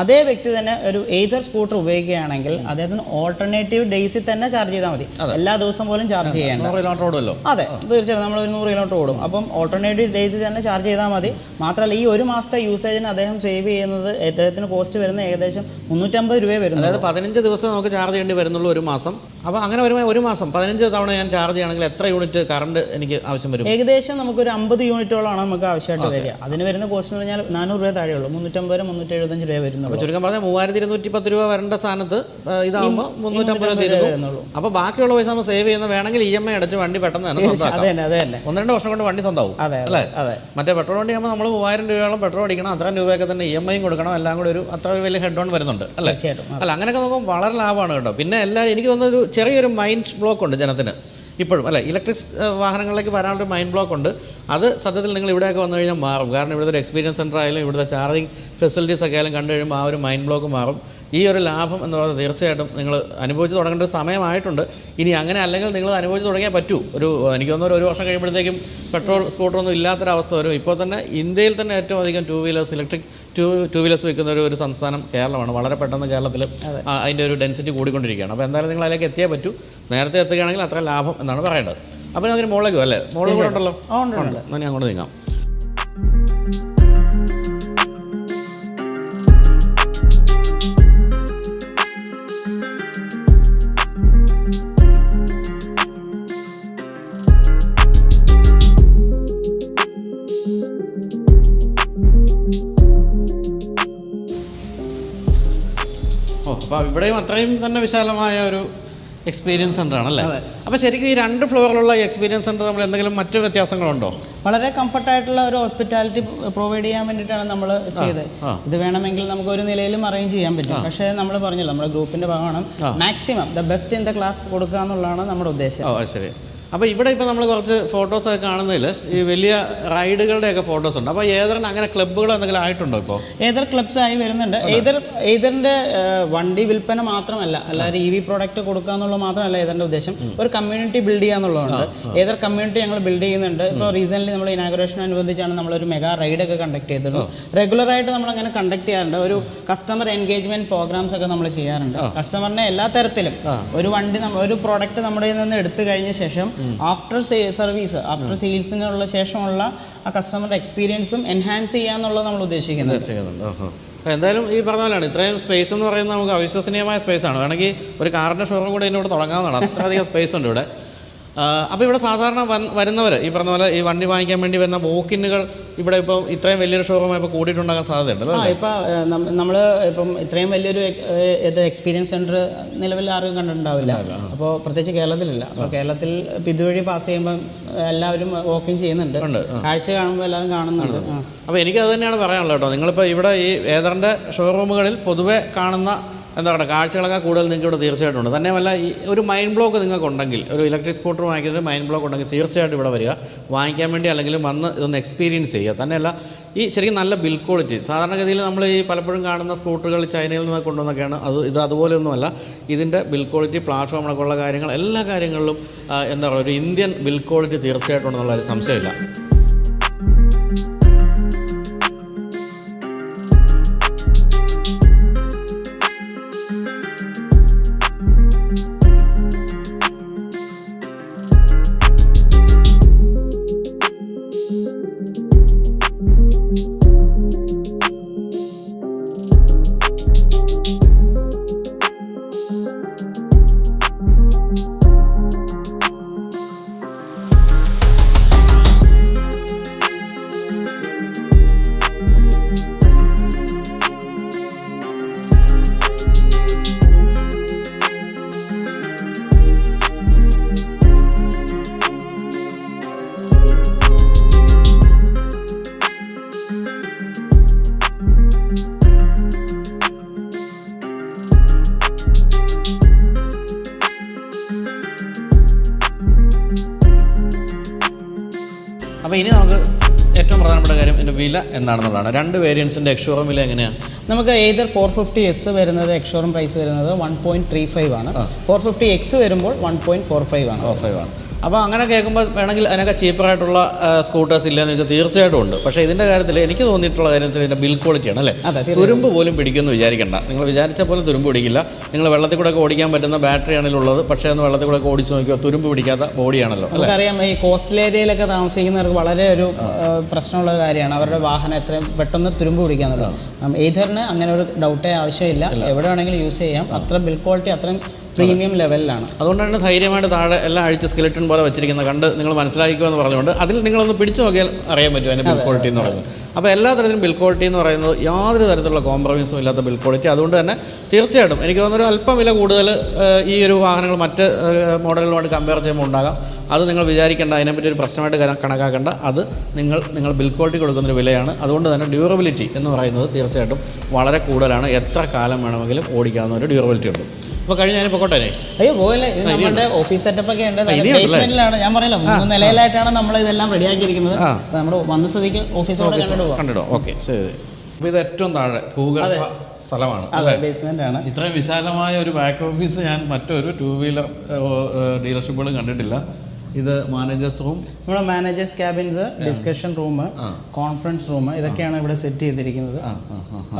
അതേ വ്യക്തി തന്നെ ഒരു എയ്തർ സ്കൂട്ടർ ഉപയോഗിക്കുകയാണെങ്കിൽ അദ്ദേഹത്തിന് ഓൾട്ടർനേറ്റീവ് ഡേയ്സിൽ തന്നെ ചാർജ് ചെയ്താൽ മതി. എല്ലാ ദിവസം പോലും ചാർജ് ഓടുമല്ലോ അതെ. തീർച്ചയായിട്ടും നമ്മൾ ഒരു നൂറ് കിലോമീറ്റർ ഓടും. അപ്പം ഓൾട്ടർനേറ്റീവ് ഡേയ്സിൽ തന്നെ ചാർജ് ചെയ്താൽ മതി. മാത്രമല്ല ഈ ഒരു മാസത്തെ യൂസേജിന് അദ്ദേഹം സേവ് ചെയ്യുന്നത് അദ്ദേഹത്തിന് കോസ്റ്റ് വരുന്നത് ഏകദേശം മുന്നൂറ്റമ്പത് രൂപയെ വരുന്നത് അതായത് പതിനഞ്ച് ദിവസം നമുക്ക് ചാർജ് ചെയ്യേണ്ടി വരുന്നുള്ളൂ ഒരു മാസം. അപ്പോൾ അങ്ങനെ വരുമ്പോൾ ഒരു മാസം പതിനഞ്ച് തവണ ഞാൻ ചാർജ് ചെയ്യണമെങ്കിൽ എത്ര യൂണിറ്റ് കറണ്ട് എനിക്ക് ആവശ്യം വരും? ഏകദേശം നമുക്കൊരു അമ്പത് യൂണിറ്റോളാണ് നമുക്ക് ആവശ്യമായിട്ട് വരിക. അതിന് വരുന്ന കോസ്റ്റ് എന്ന് പറഞ്ഞാൽ നാനൂറ് രൂപ താഴെ ഉള്ളൂ മുന്നൂറ്റമ്പത് രൂപ മുന്നൂറ്റി എഴുപത്തഞ്ച് രൂപ വരുന്നുള്ളൂ. അപ്പോൾ ചുരുക്കം പറഞ്ഞാൽ മൂവായിരത്തി ഇരുന്നൂറ്റി പത്ത് രൂപ വരേണ്ട സ്ഥാനത്ത് ഇതാകുമ്പോൾ മുന്നൂറ്റമ്പത് രൂപ തരുന്നു. അപ്പോൾ ബാക്കിയുള്ള പൈസ നമ്മൾ സേവ് ചെയ്യുന്ന വേണമെങ്കിൽ ഇ എം ഐ അടച്ച് വണ്ടി പെട്ടെന്ന് തന്നെ സ്വന്തമാക്കാം ഒന്ന് രണ്ട് വർഷം കൊണ്ട് വണ്ടി സ്വന്തമാവും അതെ അല്ലേ? അതെ. മറ്റേ പെട്രോൾ വണ്ടി ആകുമ്പോൾ നമ്മൾ മൂവായിരം രൂപയോളം പെട്രോൾ അടിക്കണം അത്രയും രൂപയൊക്കെ തന്നെ ഇ എം ഐയും കൊടുക്കണം എല്ലാം കൂടി ഒരു അത്ര വലിയ ഹെഡ് ഓൺ വരുന്നുണ്ട് അല്ലേ? അല്ല അങ്ങനെയൊക്കെ നോക്കുമ്പോൾ വളരെ ലാഭമാണ് കേട്ടോ. പിന്നെ എല്ലാ എനിക്ക് തോന്നുന്നത് ഒരു ചെറിയൊരു മൈൻഡ് ബ്ലോക്ക് ഉണ്ട് ജനത്തിന്. ഇപ്പോഴും അല്ലേ? ഇലക്ട്രിക് വാഹനങ്ങളിലേക്ക് വരാനുള്ളൊരു മൈൻഡ് ബ്ലോക്ക് ഉണ്ട്. അത് സത്യത്തിൽ നിങ്ങൾ ഇവിടെയൊക്കെ വന്നു കഴിഞ്ഞാൽ മാറും. കാരണം ഇവിടുത്തെ ഒരു എക്സ്പീരിയൻസ് സെന്റർ ആയാലും ഇവിടുത്തെ ചാർജിങ് ഫെസിലിറ്റീസ് ഒക്കെ ആയാലും കണ്ടു കഴിയുമ്പോൾ ആ ഒരു മൈൻഡ് ബ്ലോക്ക് മാറും. ഈ ഒരു ലാഭം എന്ന് പറയുന്നത് തീർച്ചയായിട്ടും നിങ്ങൾ അനുഭവിച്ച് തുടങ്ങേണ്ട ഒരു സമയമായിട്ടുണ്ട്. ഇനി അങ്ങനെ അല്ലെങ്കിൽ നിങ്ങൾ അനുഭവിച്ച് തുടങ്ങിയാൽ പറ്റൂ. ഒരു എനിക്ക് തോന്നുന്നു ഒരു വർഷം കഴിയുമ്പോഴത്തേക്കും പെട്രോൾ സ്കൂട്ടറൊന്നും ഇല്ലാത്തൊരവസ്ഥ വരും. ഇപ്പോൾ തന്നെ ഇന്ത്യയിൽ തന്നെ ഏറ്റവും അധികം two wheelers electric two two wheelers വിൽക്കുന്ന ഒരു ഒരു സംസ്ഥാനം കേരളമാണ്. വളരെ പെട്ടെന്ന് കേരളത്തിൽ അതിന്റെ ഒരു ഡെൻസിറ്റി കൂടിക്കൊണ്ടിരിക്കുകയാണ്. അപ്പോൾ എന്തായാലും നിങ്ങൾ അതിലേക്ക് എത്തിയേ പറ്റൂ. നേരത്തെ എത്തുകയാണെങ്കിൽ അത്ര ലാഭം എന്നാണ് പറയേണ്ടത്. അപ്പോൾ അതിന് മുകളിലേക്ക് അല്ലേ? മുകളിൽ കൂടെ ഉണ്ടല്ലോ. ഉണ്ട്, ഉണ്ട്. ഞാൻ അങ്ങോട്ട് നീങ്ങാം. ഇവിടെയും അത്രയും തന്നെ വിശാലമായ ഒരു എക്സ്പീരിയൻസ് സെന്റർ ആണല്ലേ അപ്പോൾ ശരിക്കും ഈ രണ്ട് ഫ്ലോറിലുള്ള എക്സ്പീരിയൻസ് സെന്റർ നമ്മൾ എന്തെങ്കിലും മറ്റു വ്യത്യാസങ്ങളുണ്ടോ? വളരെ കംഫർട്ടായിട്ടുള്ള ഒരു ഹോസ്പിറ്റാലിറ്റി പ്രൊവൈഡ് ചെയ്യാൻ വേണ്ടിയിട്ടാണ് നമ്മൾ ചെയ്തത്. ഇത് വേണമെങ്കിൽ നമുക്ക് ഒരു നിലയിലും അറേഞ്ച് ചെയ്യാൻ പറ്റും. പക്ഷേ നമ്മൾ പറഞ്ഞില്ല നമ്മുടെ ഗ്രൂപ്പിന്റെ ഭാഗമാണ്. Maximum the best in the class കൊടുക്കുക എന്നുള്ളതാണ് നമ്മുടെ ഉദ്ദേശം. ഓ ശരി. അപ്പോൾ ഇവിടെ ഇപ്പോൾ നമ്മൾ കുറച്ച് ഫോട്ടോസൊക്കെ കാണുന്നതിൽ ഈ വലിയ റൈഡുകളുടെയൊക്കെ ഫോട്ടോസ് ഉണ്ട്. അപ്പോൾ ഏതറിന് അങ്ങനെ ക്ലബ്ബുകൾ എന്തെങ്കിലും ആയിട്ടുണ്ടോ ഇപ്പോൾ ഏതർ ക്ലബ്സ് ആയി വരുന്നുണ്ട്. ഏതർ ഏതറിന്റെ വണ്ടി വിൽപ്പന മാത്രമല്ല അല്ലാതെ ഇ വി പ്രോഡക്റ്റ് കൊടുക്കുക എന്നുള്ളത് മാത്രമല്ല ഏതറിന്റെ ഉദ്ദേശം. ഒരു കമ്മ്യൂണിറ്റി ബിൽഡ് ചെയ്യുക എന്നുള്ളതുണ്ട്. ഏതർ കമ്മ്യൂണിറ്റി ഞങ്ങൾ ബിൽഡ് ചെയ്യുന്നുണ്ട്. ഇപ്പോൾ റീസെന്റ്ലി നമ്മൾ ഇനാഗ്രേഷൻ അനുബന്ധിച്ചാണ് നമ്മളൊരു മെഗാ റൈഡൊക്കെ ഒക്കെ കണ്ടക്ട് ചെയ്തുള്ളൂ റെഗുലറായിട്ട് നമ്മൾ അങ്ങനെ കണ്ടക്ട് ചെയ്യാറുണ്ട്. ഒരു കസ്റ്റമർ എൻഗേജ്മെന്റ് പ്രോഗ്രാംസ് ഒക്കെ നമ്മൾ ചെയ്യാറുണ്ട്. കസ്റ്റമറിനെ എല്ലാ തരത്തിലും ഒരു വണ്ടി ഒരു പ്രോഡക്റ്റ് നമ്മുടെ നിന്ന് എടുത്തു കഴിഞ്ഞ ശേഷം ആഫ്റ്റർ സർവീസ് ആഫ്റ്റർ സെയിൽസിനുള്ള ശേഷമുള്ള ആ കസ്റ്റമറുടെ എക്സ്പീരിയൻസും എൻഹാൻസ് ചെയ്യാന്നുള്ളത് നമ്മൾ ഉദ്ദേശിക്കുന്നത്. എന്തായാലും ഈ പറഞ്ഞ പോലെയാണ്. ഇത്രയും സ്പേസ് എന്ന് പറയുന്നത് നമുക്ക് അവിശ്വസനീയമായ സ്പേസ് ആണ്. വേണമെങ്കിൽ ഒരു കാറിന്റെ ഷോറൂം കൂടെ ഇതിനോട് തുടങ്ങാവുന്നതാണ്. അത്രയധികം സ്പേസ് ഉണ്ട് ഇവിടെ. അപ്പോൾ ഇവിടെ സാധാരണ വരുന്നവർ ഈ പറഞ്ഞ പോലെ ഈ വണ്ടി വാങ്ങിക്കാൻ വേണ്ടി വരുന്ന വോക്കിന്നുകൾ ഇവിടെ ഇപ്പോൾ ഇത്രയും വലിയൊരു ഷോറൂം ഇപ്പോൾ കൂടിയിട്ടുണ്ടാകാൻ സാധ്യതയുണ്ടല്ലോ ആ ഇപ്പോൾ നമ്മൾ ഇപ്പം ഇത്രയും വലിയൊരു ഇത് എക്സ്പീരിയൻസ് സെന്റർ നിലവിൽ ആരും കണ്ടിട്ടുണ്ടാവില്ല. അപ്പോൾ പ്രത്യേകിച്ച് കേരളത്തിലല്ല. അപ്പോൾ കേരളത്തിൽ ഇതുവഴി പാസ് ചെയ്യുമ്പം എല്ലാവരും വോക്കിംഗ് ചെയ്യുന്നുണ്ട്. കാഴ്ച കാണുമ്പോൾ എല്ലാവരും കാണുന്നുണ്ട്. അപ്പോൾ എനിക്ക് അത് തന്നെയാണ് പറയാനുള്ളത് കേട്ടോ. നിങ്ങളിപ്പോൾ ഇവിടെ ഈ ഏതറിന്റെ ഷോറൂമുകളിൽ പൊതുവെ കാണുന്ന എന്താ പറയുക കാഴ്ചകളൊക്കെ കൂടുതൽ നിങ്ങൾക്ക് ഇവിടെ തീർച്ചയായിട്ടും ഉണ്ട് തന്നെയുമല്ല ഈ ഒരു മൈൻഡ് ബ്ലോക്ക് നിങ്ങൾക്ക് ഉണ്ടെങ്കിൽ ഒരു ഇലക്ട്രിക് സ്കൂട്ടർ വാങ്ങിക്കുന്നൊരു മൈൻഡ് ബ്ലോക്ക് ഉണ്ടെങ്കിൽ തീർച്ചയായിട്ടും ഇവിടെ വരിക. വാങ്ങിക്കാൻ വേണ്ടി അല്ലെങ്കിൽ വന്ന് ഇതൊന്ന് എക്സ്പീരിയൻസ് ചെയ്യുക. തന്നെയല്ല ഈ ശരിക്കും നല്ല ബിൽ ക്വാളിറ്റി സാധാരണഗതിയിൽ നമ്മൾ ഈ പലപ്പോഴും കാണുന്ന സ്കൂട്ടറുകൾ ചൈനയിൽ നിന്ന് കൊണ്ടുവന്നൊക്കെയാണ്. അത് ഇത് അതുപോലെയൊന്നുമല്ല ഇതിന്റെ ബിൽ ക്വാളിറ്റി പ്ലാറ്റ്ഫോം അടക്കമുള്ള കാര്യങ്ങൾ എല്ലാ കാര്യങ്ങളിലും എന്താ പറയുക ഒരു ഇന്ത്യൻ ബിൽ ക്വാളിറ്റി തീർച്ചയായിട്ടും ഉണ്ടെന്നുള്ള ഒരു സംശയമില്ല. രണ്ട് വേരിയൻസിന്റെ എക്സ്ഷോറൂം വില എങ്ങനെയാണ്? നമുക്ക് ഏതർ ഫോർ ഫിഫ്റ്റി എസ് വരുന്നത് എക്സോറും പ്രൈസ് വരുന്നത് വൺ പോയിന്റ് ത്രീ ഫൈവ് ആണ്. ഫോർ ഫിഫ്റ്റി എക്സ് വരുമ്പോൾ വൺ പോയിന്റ് ഫോർ ഫൈവ് ആണ്. ഫോർ ഫൈവ് ആണ്. അപ്പോൾ അങ്ങനെ കേൾക്കുമ്പോൾ വേണമെങ്കിൽ അതിനൊക്കെ ചീപ്പറായിട്ടുള്ള സ്കൂട്ടേഴ്സ് ഇല്ലെന്ന് വെച്ചാൽ തീർച്ചയായിട്ടും ഉണ്ട്. പക്ഷേ ഇതിന്റെ കാര്യത്തിൽ എനിക്ക് തോന്നിയിട്ടുള്ള കാര്യത്തിൽ ഇതിന്റെ ബിൽ ക്വാളിറ്റിയാണ് അല്ലേ? തുരുമ്പ് പോലും പിടിക്കുമെന്ന് വിചാരിക്കേണ്ട. നിങ്ങൾ വിചാരിച്ച പോലെ തുരുമ്പ് പിടിക്കില്ല. നിങ്ങൾ വെള്ളത്തിൽ കൂടെ ഒക്കെ ഓടിക്കാൻ പറ്റുന്ന ബാറ്ററി ആണെങ്കിലുള്ളത് പക്ഷേ ഒന്ന് വെള്ളത്തിൽ കൂടെ ഓടിച്ച് നോക്കിയോ തുരുമ്പ് പിടിക്കാത്ത ബോഡിയാണല്ലോ നമുക്കറിയാം ഈ കോസ്റ്റൽ ഏരിയയിലൊക്കെ താമസിക്കുന്നവർക്ക് വളരെ ഒരു പ്രശ്നമുള്ള കാര്യമാണ്. അവരുടെ വാഹനം എത്രയും പെട്ടെന്ന് തുരുമ്പ് പിടിക്കാന്നുള്ളത് ഏതറിന് അങ്ങനെ ഒരു ഡൗട്ടേ ആവശ്യമില്ല. എവിടെ വേണമെങ്കിലും യൂസ് ചെയ്യാം. അത്ര ബിൽ ക്വാളിറ്റി അത്രയും പ്രീമിയം ലെവലിലാണ്. അതുകൊണ്ടാണ് ധൈര്യമായിട്ട് താഴെ എല്ലാം അഴിച്ച് സ്കെലിറ്റൺ പോലെ വെച്ചിരിക്കുന്നത് കണ്ട് നിങ്ങൾ മനസ്സിലാക്കുക എന്ന് പറഞ്ഞുകൊണ്ട് അതിൽ നിങ്ങളൊന്ന് പിടിച്ചു നോക്കിയാൽ അറിയാൻ പറ്റും അതിന്റെ ബിൽ ക്വാളിറ്റി എന്ന് പറയുന്നത്. അപ്പോൾ എല്ലാ തരത്തിലും ബിൽ ക്വാളിറ്റി എന്ന് പറയുന്നത് യാതൊരു തരത്തിലുള്ള കോംപ്രമൈസും ഇല്ലാത്ത ബിൽ ക്വാളിറ്റി അതുകൊണ്ട് തന്നെ തീർച്ചയായിട്ടും എനിക്ക് തോന്നുന്നൊരു അല്പം വില കൂടുതൽ ഈ ഒരു വാഹനങ്ങൾ മറ്റ് മോഡലുകളുമായിട്ട് കമ്പയർ ചെയ്യുമ്പോൾ ഉണ്ടാകാം. അത് നിങ്ങൾ വിചാരിക്കേണ്ട അതിനെപ്പറ്റി ഒരു പ്രശ്നമായിട്ട് കണ- കണക്കാക്കേണ്ട. അത് നിങ്ങൾ നിങ്ങൾ ബിൽ ക്വാളിറ്റി കൊടുക്കുന്നൊരു വിലയാണ്. അതുകൊണ്ട് തന്നെ ഡ്യൂറബിലിറ്റി എന്ന് പറയുന്നത് തീർച്ചയായിട്ടും വളരെ കൂടുതലാണ്. എത്ര കാലം വേണമെങ്കിലും ഓടിക്കാവുന്ന ഒരു ഡ്യൂറബിലിറ്റി ഉണ്ട്. അപ്പോൾ കഴിഞ്ഞ ഞാൻ പൊക്കോട്ടെ അയ്യോ പോയല്ലേ ഇത് നമ്മുടെ ഓഫീസ് സെറ്റപ്പ് ഒക്കെ ഉണ്ട്? ബേസ്മെന്റിലാണ് ഞാൻ പറയല്ലോ മൂന്ന് നിലയിലായിട്ടാണ് നമ്മൾ ഇതെല്ലാം റെഡിയാക്കിയിരിക്കുന്നത്. ആക്കിയിരിക്കുന്നത് നമ്മൾ വന്ന സ്ഥിതിക്ക് ഓഫീസ് ഓക്കെ ശരി ഇത് ഏറ്റവും താഴെ ഭൂഗർഭ സ്ഥലമാണ് ആണ് ഇത്രയും വിശാലമായ ഒരു ബാക്ക് ഓഫീസ് ഞാൻ മറ്റൊരു ടൂ വീലർ ഡീലർഷിപ്പുകളും കണ്ടിട്ടില്ല. ഇത് മാനേജേഴ്സ് റൂം നമ്മുടെ managers cabins discussion room conference room ഇതൊക്കെയാണ് ഇവിടെ സെറ്റ് ചെയ്തിരിക്കുന്നത്.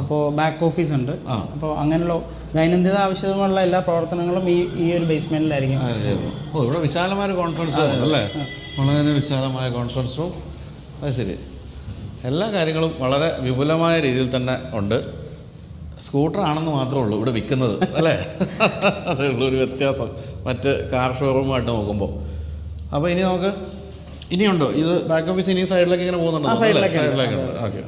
അപ്പോൾ ബാക്ക് ഓഫീസ് ഉണ്ട്. അപ്പോൾ അങ്ങനെയുള്ള ദൈനംദിന ആവശ്യമുള്ള എല്ലാ പ്രവർത്തനങ്ങളും ഈ ഈ ഒരു ബേസ്മെന്റിലായിരിക്കും ഓ ഇവിടെ വിശാലമായ ഒരു കോൺഫറൻസ് റൂം അല്ലേ? വളരെ വിശാലമായ കോൺഫറൻസ് റൂം അത് ശരി. എല്ലാ കാര്യങ്ങളും വളരെ വിപുലമായ രീതിയിൽ തന്നെ ഉണ്ട്. സ്കൂട്ടർ ആണെന്ന് മാത്രമേ ഉള്ളൂ ഇവിടെ വിൽക്കുന്നത് അല്ലേ? അതേ ഉള്ളൂ ഒരു വ്യത്യാസം. മറ്റ് കാർ ഷോറൂമായിട്ട് നോക്കുമ്പോൾ അപ്പോൾ ഇനി നമുക്ക് ഇനിയുണ്ടോ? ഇത് ബാക്ക് ഓഫീസ് ഇനി സൈഡിലേക്ക് ഇങ്ങനെ പോകുന്നുണ്ടോ? ആ, സൈഡിലേക്ക് ഉണ്ട്. ഓക്കെ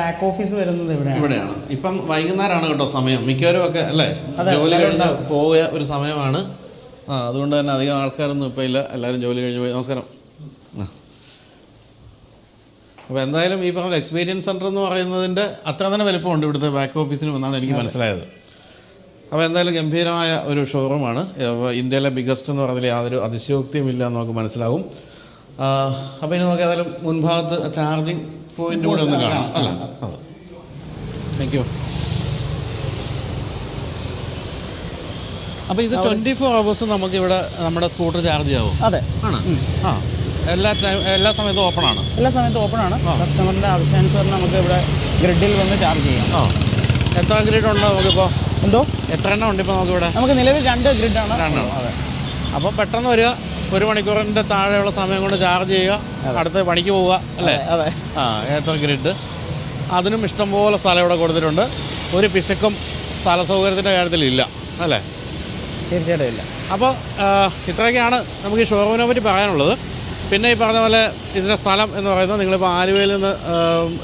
ബാക്ക് ഓഫീസ് വരുന്നത് ഇവിടെയാണ്. ഇവിടെയാണ്. ഇപ്പം വൈകുന്നേരമാണ് കേട്ടോ സമയം. മിക്കവരും ഒക്കെ അല്ലേ ജോലി കഴിഞ്ഞ് പോവുക ഒരു സമയമാണ്. ആ അതുകൊണ്ട് തന്നെ അധികം ആൾക്കാരൊന്നും ഇപ്പം ഇല്ല. എല്ലാവരും ജോലി കഴിഞ്ഞ് പോയി. നമസ്കാരം. അപ്പോൾ എന്തായാലും ഈ പറഞ്ഞ എക്സ്പീരിയൻസ് സെന്റർ എന്ന് പറയുന്നതിന്റെ അത്ര തന്നെ വലിപ്പമുണ്ട് ഇവിടുത്തെ ബാക്ക് ഓഫീസിനും എന്നാണ് എനിക്ക് മനസ്സിലായത്. അപ്പോൾ എന്തായാലും ഗംഭീരമായ ഒരു ഷോറൂമാണ്. ഇന്ത്യയിലെ ബിഗസ്റ്റ് എന്ന് പറഞ്ഞാൽ യാതൊരു അതിശയോക്തിയും ഇല്ല എന്ന് നമുക്ക് മനസ്സിലാവും. അപ്പോൾ ഇനി നമുക്ക് ഏതായാലും മുൻഭാഗത്ത് ചാർജിങ് പോയിന്റ് കൂടെ ഒന്ന് കാണാം. അല്ല? അതെ. താങ്ക് യു അപ്പോൾ ഇത് ട്വന്റി ഫോർ അവേഴ്സ് നമുക്കിവിടെ നമ്മുടെ സ്കൂട്ടർ ചാർജ് ചെയ്യാവും. അതെ. ആണ്. ആ. എല്ലാ ടൈം എല്ലാ സമയത്തും ഓപ്പൺ ആണ്. എല്ലാ സമയത്തും ഓപ്പൺ ആണ്. കസ്റ്റമറിന്റെ ആവശ്യാനുസരണം നമുക്ക് ഇവിടെ ഗ്രിഡിൽ വന്ന് ചാർജ് ചെയ്യാം. ആ. എത്ര ഗ്രിഡ് ഉണ്ട് നമുക്കിപ്പോൾ എന്തോ? എത്ര എണ്ണം ഉണ്ട് ഇപ്പോൾ നമുക്കിവിടെ? നമുക്ക് നിലവിൽ രണ്ട് ഗ്രിഡാണ് രണ്ടെണ്ണം അതെ. അപ്പോൾ പെട്ടെന്ന് വരിക ഒരു മണിക്കൂറിന്റെ താഴെയുള്ള സമയം കൊണ്ട് ചാർജ് ചെയ്യുക അടുത്ത പണിക്ക് പോവുക അല്ലേ? അതെ ആ എത്ര ഗ്രിഡ് അതിനും ഇഷ്ടംപോലെ സ്ഥലം ഇവിടെ കൊടുത്തിട്ടുണ്ട്. ഒരു പിശക്കും സ്ഥല സൗകര്യത്തിന്റെ കാര്യത്തിലില്ല അല്ലേ? തീർച്ചയായിട്ടും ഇല്ല. അപ്പോൾ ഇത്രയൊക്കെയാണ് നമുക്ക് ഈ ഷോറൂമിനെ പറ്റി പറയാനുള്ളത്. പിന്നെ ഈ പറഞ്ഞ പോലെ ഇതിന്റെ സ്ഥലം എന്ന് പറയുന്നത് നിങ്ങളിപ്പോൾ ആലുവയിൽ നിന്ന്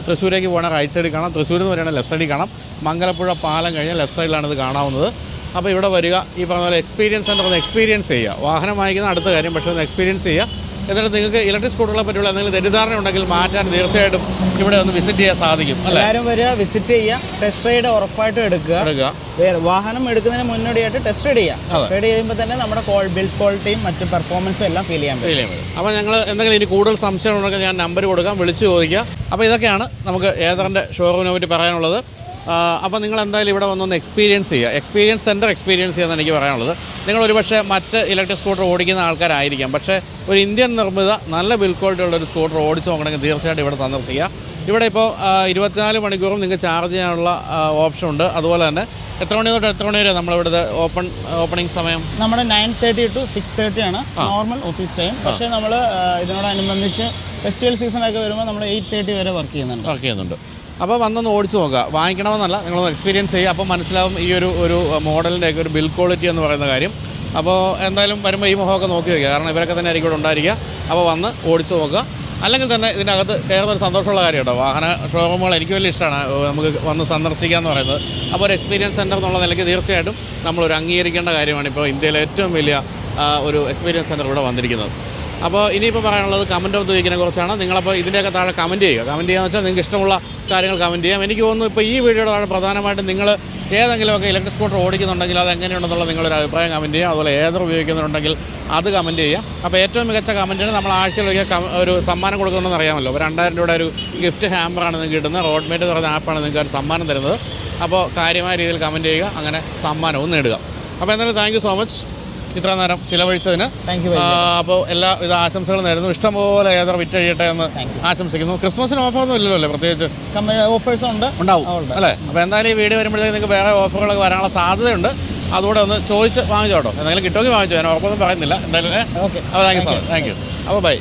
തൃശ്ശൂരേക്ക് പോകണ റൈറ്റ് സൈഡിൽ കാണാം. തൃശ്ശൂരിൽ എന്ന് വരികയാണെങ്കിൽ ലെഫ്റ്റ് സൈഡിൽ കാണാം. മംഗലപ്പുഴ പാലം കഴിഞ്ഞാൽ ലെഫ്റ്റ് സൈഡിലാണ് ഇത് കാണാവുന്നത്. അപ്പോൾ ഇവിടെ വരിക ഈ പറഞ്ഞ പോലെ എക്സ്പീരിയൻസ് സെന്റർ ഒന്ന് എക്സ്പീരിയൻസ് ചെയ്യുക. വാഹനം വാങ്ങിക്കുന്ന അടുത്ത കാര്യം പക്ഷേ ഒന്ന് എക്സ്പീരിയൻസ് ചെയ്യുക. എന്നിട്ട് നിങ്ങൾക്ക് ഇലക്ട്രിക് സ്കൂട്ടറുകളെ പറ്റിയുള്ള എന്തെങ്കിലും തെറ്റിദ്ധാരണ ഉണ്ടെങ്കിൽ മാറ്റാൻ തീർച്ചയായിട്ടും ഇവിടെ ഒന്ന് വിസിറ്റ് ചെയ്യാൻ സാധിക്കും എല്ലാവരും വരിക വിസിറ്റ് ചെയ്യുക ടെസ്റ്റ് റൈഡ് ഉറപ്പായിട്ടും എടുക്കുക. വാഹനം എടുക്കുന്നതിന് മുന്നോടിയായിട്ട് ടെസ്റ്റ് റൈഡ് ചെയ്യാം. ടെസ്റ്റ് റൈഡ് ചെയ്യുമ്പോൾ തന്നെ നമ്മുടെ കോൾ ബിൽഡ് ക്വാളിറ്റിയും മറ്റു പെർഫോമൻസും എല്ലാം ഫീൽ ചെയ്യാൻ പറ്റും. അപ്പോൾ ഞങ്ങൾ എന്തെങ്കിലും ഇനി കൂടുതൽ സംശയം ഉണ്ടെങ്കിൽ ഞാൻ നമ്പർ കൊടുക്കാം വിളിച്ച് ചോദിക്കുക അപ്പോൾ ഇതൊക്കെയാണ് നമുക്ക് ഏതറിന്റെ ഷോറൂമിനെ പറ്റി പറയാനുള്ളത്. അപ്പോൾ നിങ്ങൾ എന്തായാലും ഇവിടെ വന്നൊന്ന് എക്സ്പീരിയൻസ് ചെയ്യുക. എക്സ്പീരിയൻസ് സെന്റർ എക്സ്പീരിയൻസ് ചെയ്യുക എനിക്ക് പറയാനുള്ളത്. നിങ്ങൾ ഒരുപക്ഷെ മറ്റ് ഇലക്ട്രിക് സ്കൂട്ടർ ഓടിക്കുന്ന ആൾക്കാരായിരിക്കാം. പക്ഷേ ഒരു ഇന്ത്യൻ നിർമ്മിത നല്ല ബിൽ ക്വാളിറ്റി ഉള്ള ഒരു സ്കൂട്ടർ ഓടിച്ച് നോക്കണമെങ്കിൽ തീർച്ചയായിട്ടും ഇവിടെ സന്ദർശിക്കുക. ഇവിടെ ഇപ്പോൾ ഇരുപത്തിനാല് മണിക്കൂറും നിങ്ങൾക്ക് ചാർജ് ചെയ്യാനുള്ള ഓപ്ഷൻ ഉണ്ട്. അതുപോലെ തന്നെ എത്ര മണി തൊട്ട് എത്ര മണി വരെ നമ്മളിവിടുത്തെ ഓപ്പൺ ഓപ്പണിംഗ് സമയം? നമ്മുടെ nine thirty to six thirty ആണ് നോർമൽ ഓഫീസ് ടൈം പക്ഷേ നമ്മൾ ഇതിനോടനുബന്ധിച്ച് ഫെസ്റ്റിവൽ സീസണൊക്കെ വരുമ്പോൾ നമ്മൾ എയ്റ്റ് തേർട്ടി വരെ വർക്ക് ചെയ്യുന്നുണ്ട്. വർക്ക് ചെയ്യുന്നുണ്ട്. അപ്പോൾ വന്നൊന്ന് ഓടിച്ച് നോക്കുക. വാങ്ങിക്കണമെന്നല്ല നിങ്ങളൊന്ന് എക്സ്പീരിയൻസ് ചെയ്യുക. അപ്പോൾ മനസ്സിലാവും ഈ ഒരു ഒരു മോഡലിന്റെയൊക്കെ ഒരു ബിൽ ക്വാളിറ്റി എന്ന് പറയുന്ന കാര്യം. അപ്പോൾ എന്തായാലും വരുമ്പോൾ ഈ മുഖമൊക്കെ നോക്കി വയ്ക്കുക. കാരണം ഇവരൊക്കെ തന്നെ ആയിരിക്കും ഇവിടെ ഉണ്ടായിരിക്കുക. അപ്പോൾ വന്ന് ഓടിച്ച് നോക്കുക. അല്ലെങ്കിൽ തന്നെ ഇതിന്റെ അകത്ത് കയറുന്ന ഒരു സന്തോഷമുള്ള കാര്യം കേട്ടോ വാഹന ഷോറൂമുകൾ എനിക്ക് വലിയ ഇഷ്ടമാണ്. നമുക്ക് വന്ന് സന്ദർശിക്കുക എന്ന് പറയുന്നത്. അപ്പോൾ ഒരു എക്സ്പീരിയൻസ് സെന്റർ എന്നുള്ള നിലയ്ക്ക് തീർച്ചയായിട്ടും നമ്മളൊരു അംഗീകരിക്കേണ്ട കാര്യമാണ്. ഇപ്പോൾ ഇന്ത്യയിലെ ഏറ്റവും വലിയ ഒരു എക്സ്പീരിയൻസ് സെന്റർ ഇവിടെ വന്നിരിക്കുന്നത്. അപ്പോൾ ഇനിയിപ്പോൾ പറയാനുള്ളത് കമന്റ് ദ കുറിച്ചാണ്. നിങ്ങളപ്പോൾ ഇതിന്റെയൊക്കെ താഴെ കമന്റ് ചെയ്യുക. കമന്റ് ചെയ്യുക എന്ന് വെച്ചാൽ നിങ്ങൾക്ക് ഇഷ്ടമുള്ള കാര്യങ്ങൾ കമന്റ് ചെയ്യാം. എനിക്ക് തോന്നുന്നു ഇപ്പോൾ ഈ വീഡിയോയുടെ താഴെ പ്രധാനമായിട്ടും നിങ്ങൾ ഏതെങ്കിലുമൊക്കെ ഇലക്ട്രിക് സ്കൂട്ടർ ഓടിക്കുന്നുണ്ടെങ്കിൽ അത് എങ്ങനെയുണ്ടെന്നുള്ള നിങ്ങളൊരു അഭിപ്രായം കമന്റ് ചെയ്യുക. അതുപോലെ ഏതർ ഉപയോഗിക്കുന്നുണ്ടെങ്കിൽ അത് കമന്റ് ചെയ്യാം അപ്പോൾ ഏറ്റവും മികച്ച കമന്റിന് നമ്മൾ ആഴ്ചയിലൊക്കെ ഒരു സമ്മാനം കൊടുക്കുന്നുണ്ടെന്ന് അറിയാമല്ലോ. ഒരു രണ്ടായിരം രൂപയുടെ ഒരു ഗിഫ്റ്റ് ഹാമ്പറാണ് നിങ്ങൾക്ക് കിട്ടുന്നത്. റോഡ്മേറ്റ് എന്ന് പറയുന്ന ആപ്പാണ് നിങ്ങൾക്ക് ഒരു സമ്മാനം തരുന്നത്. അപ്പോൾ കാര്യമായ രീതിയിൽ കമന്റ് ചെയ്യുക. അങ്ങനെ സമ്മാനവും നേടുക. അപ്പോൾ എന്തായാലും താങ്ക് സോ മച്ച് ഇത്ര നേരം ചിലവഴിച്ചതിന്. അപ്പോൾ എല്ലാ ഇത് ആശംസകളും നേരുന്നു. ഇഷ്ടംപോലെ ഏതർ വിറ്റഴിയട്ടെ എന്ന് ആശംസിക്കുന്നു. ക്രിസ്മസിന് ഓഫറൊന്നും ഇല്ലല്ലോ അല്ലേ പ്രത്യേകിച്ച്? ഓഫേഴ്സ് ഉണ്ട്. ഉണ്ടാവും. അല്ലേ? അപ്പോൾ എന്തായാലും ഈ വീഡിയോ വരുമ്പോഴത്തേക്ക് നിങ്ങൾക്ക് വേറെ ഓഫറുകളൊക്കെ വരാനുള്ള സാധ്യതയുണ്ട്. അതുകൂടെ ഒന്ന് ചോദിച്ച് വാങ്ങിച്ചോട്ടോ എന്തെങ്കിലും കിട്ടുമെങ്കിൽ വാങ്ങിച്ചോ. ഞാൻ ഉറപ്പൊന്നും പറയുന്നില്ല. എന്തായാലും ഓക്കെ അപ്പോൾ thank you so much thank you അപ്പോൾ ബൈ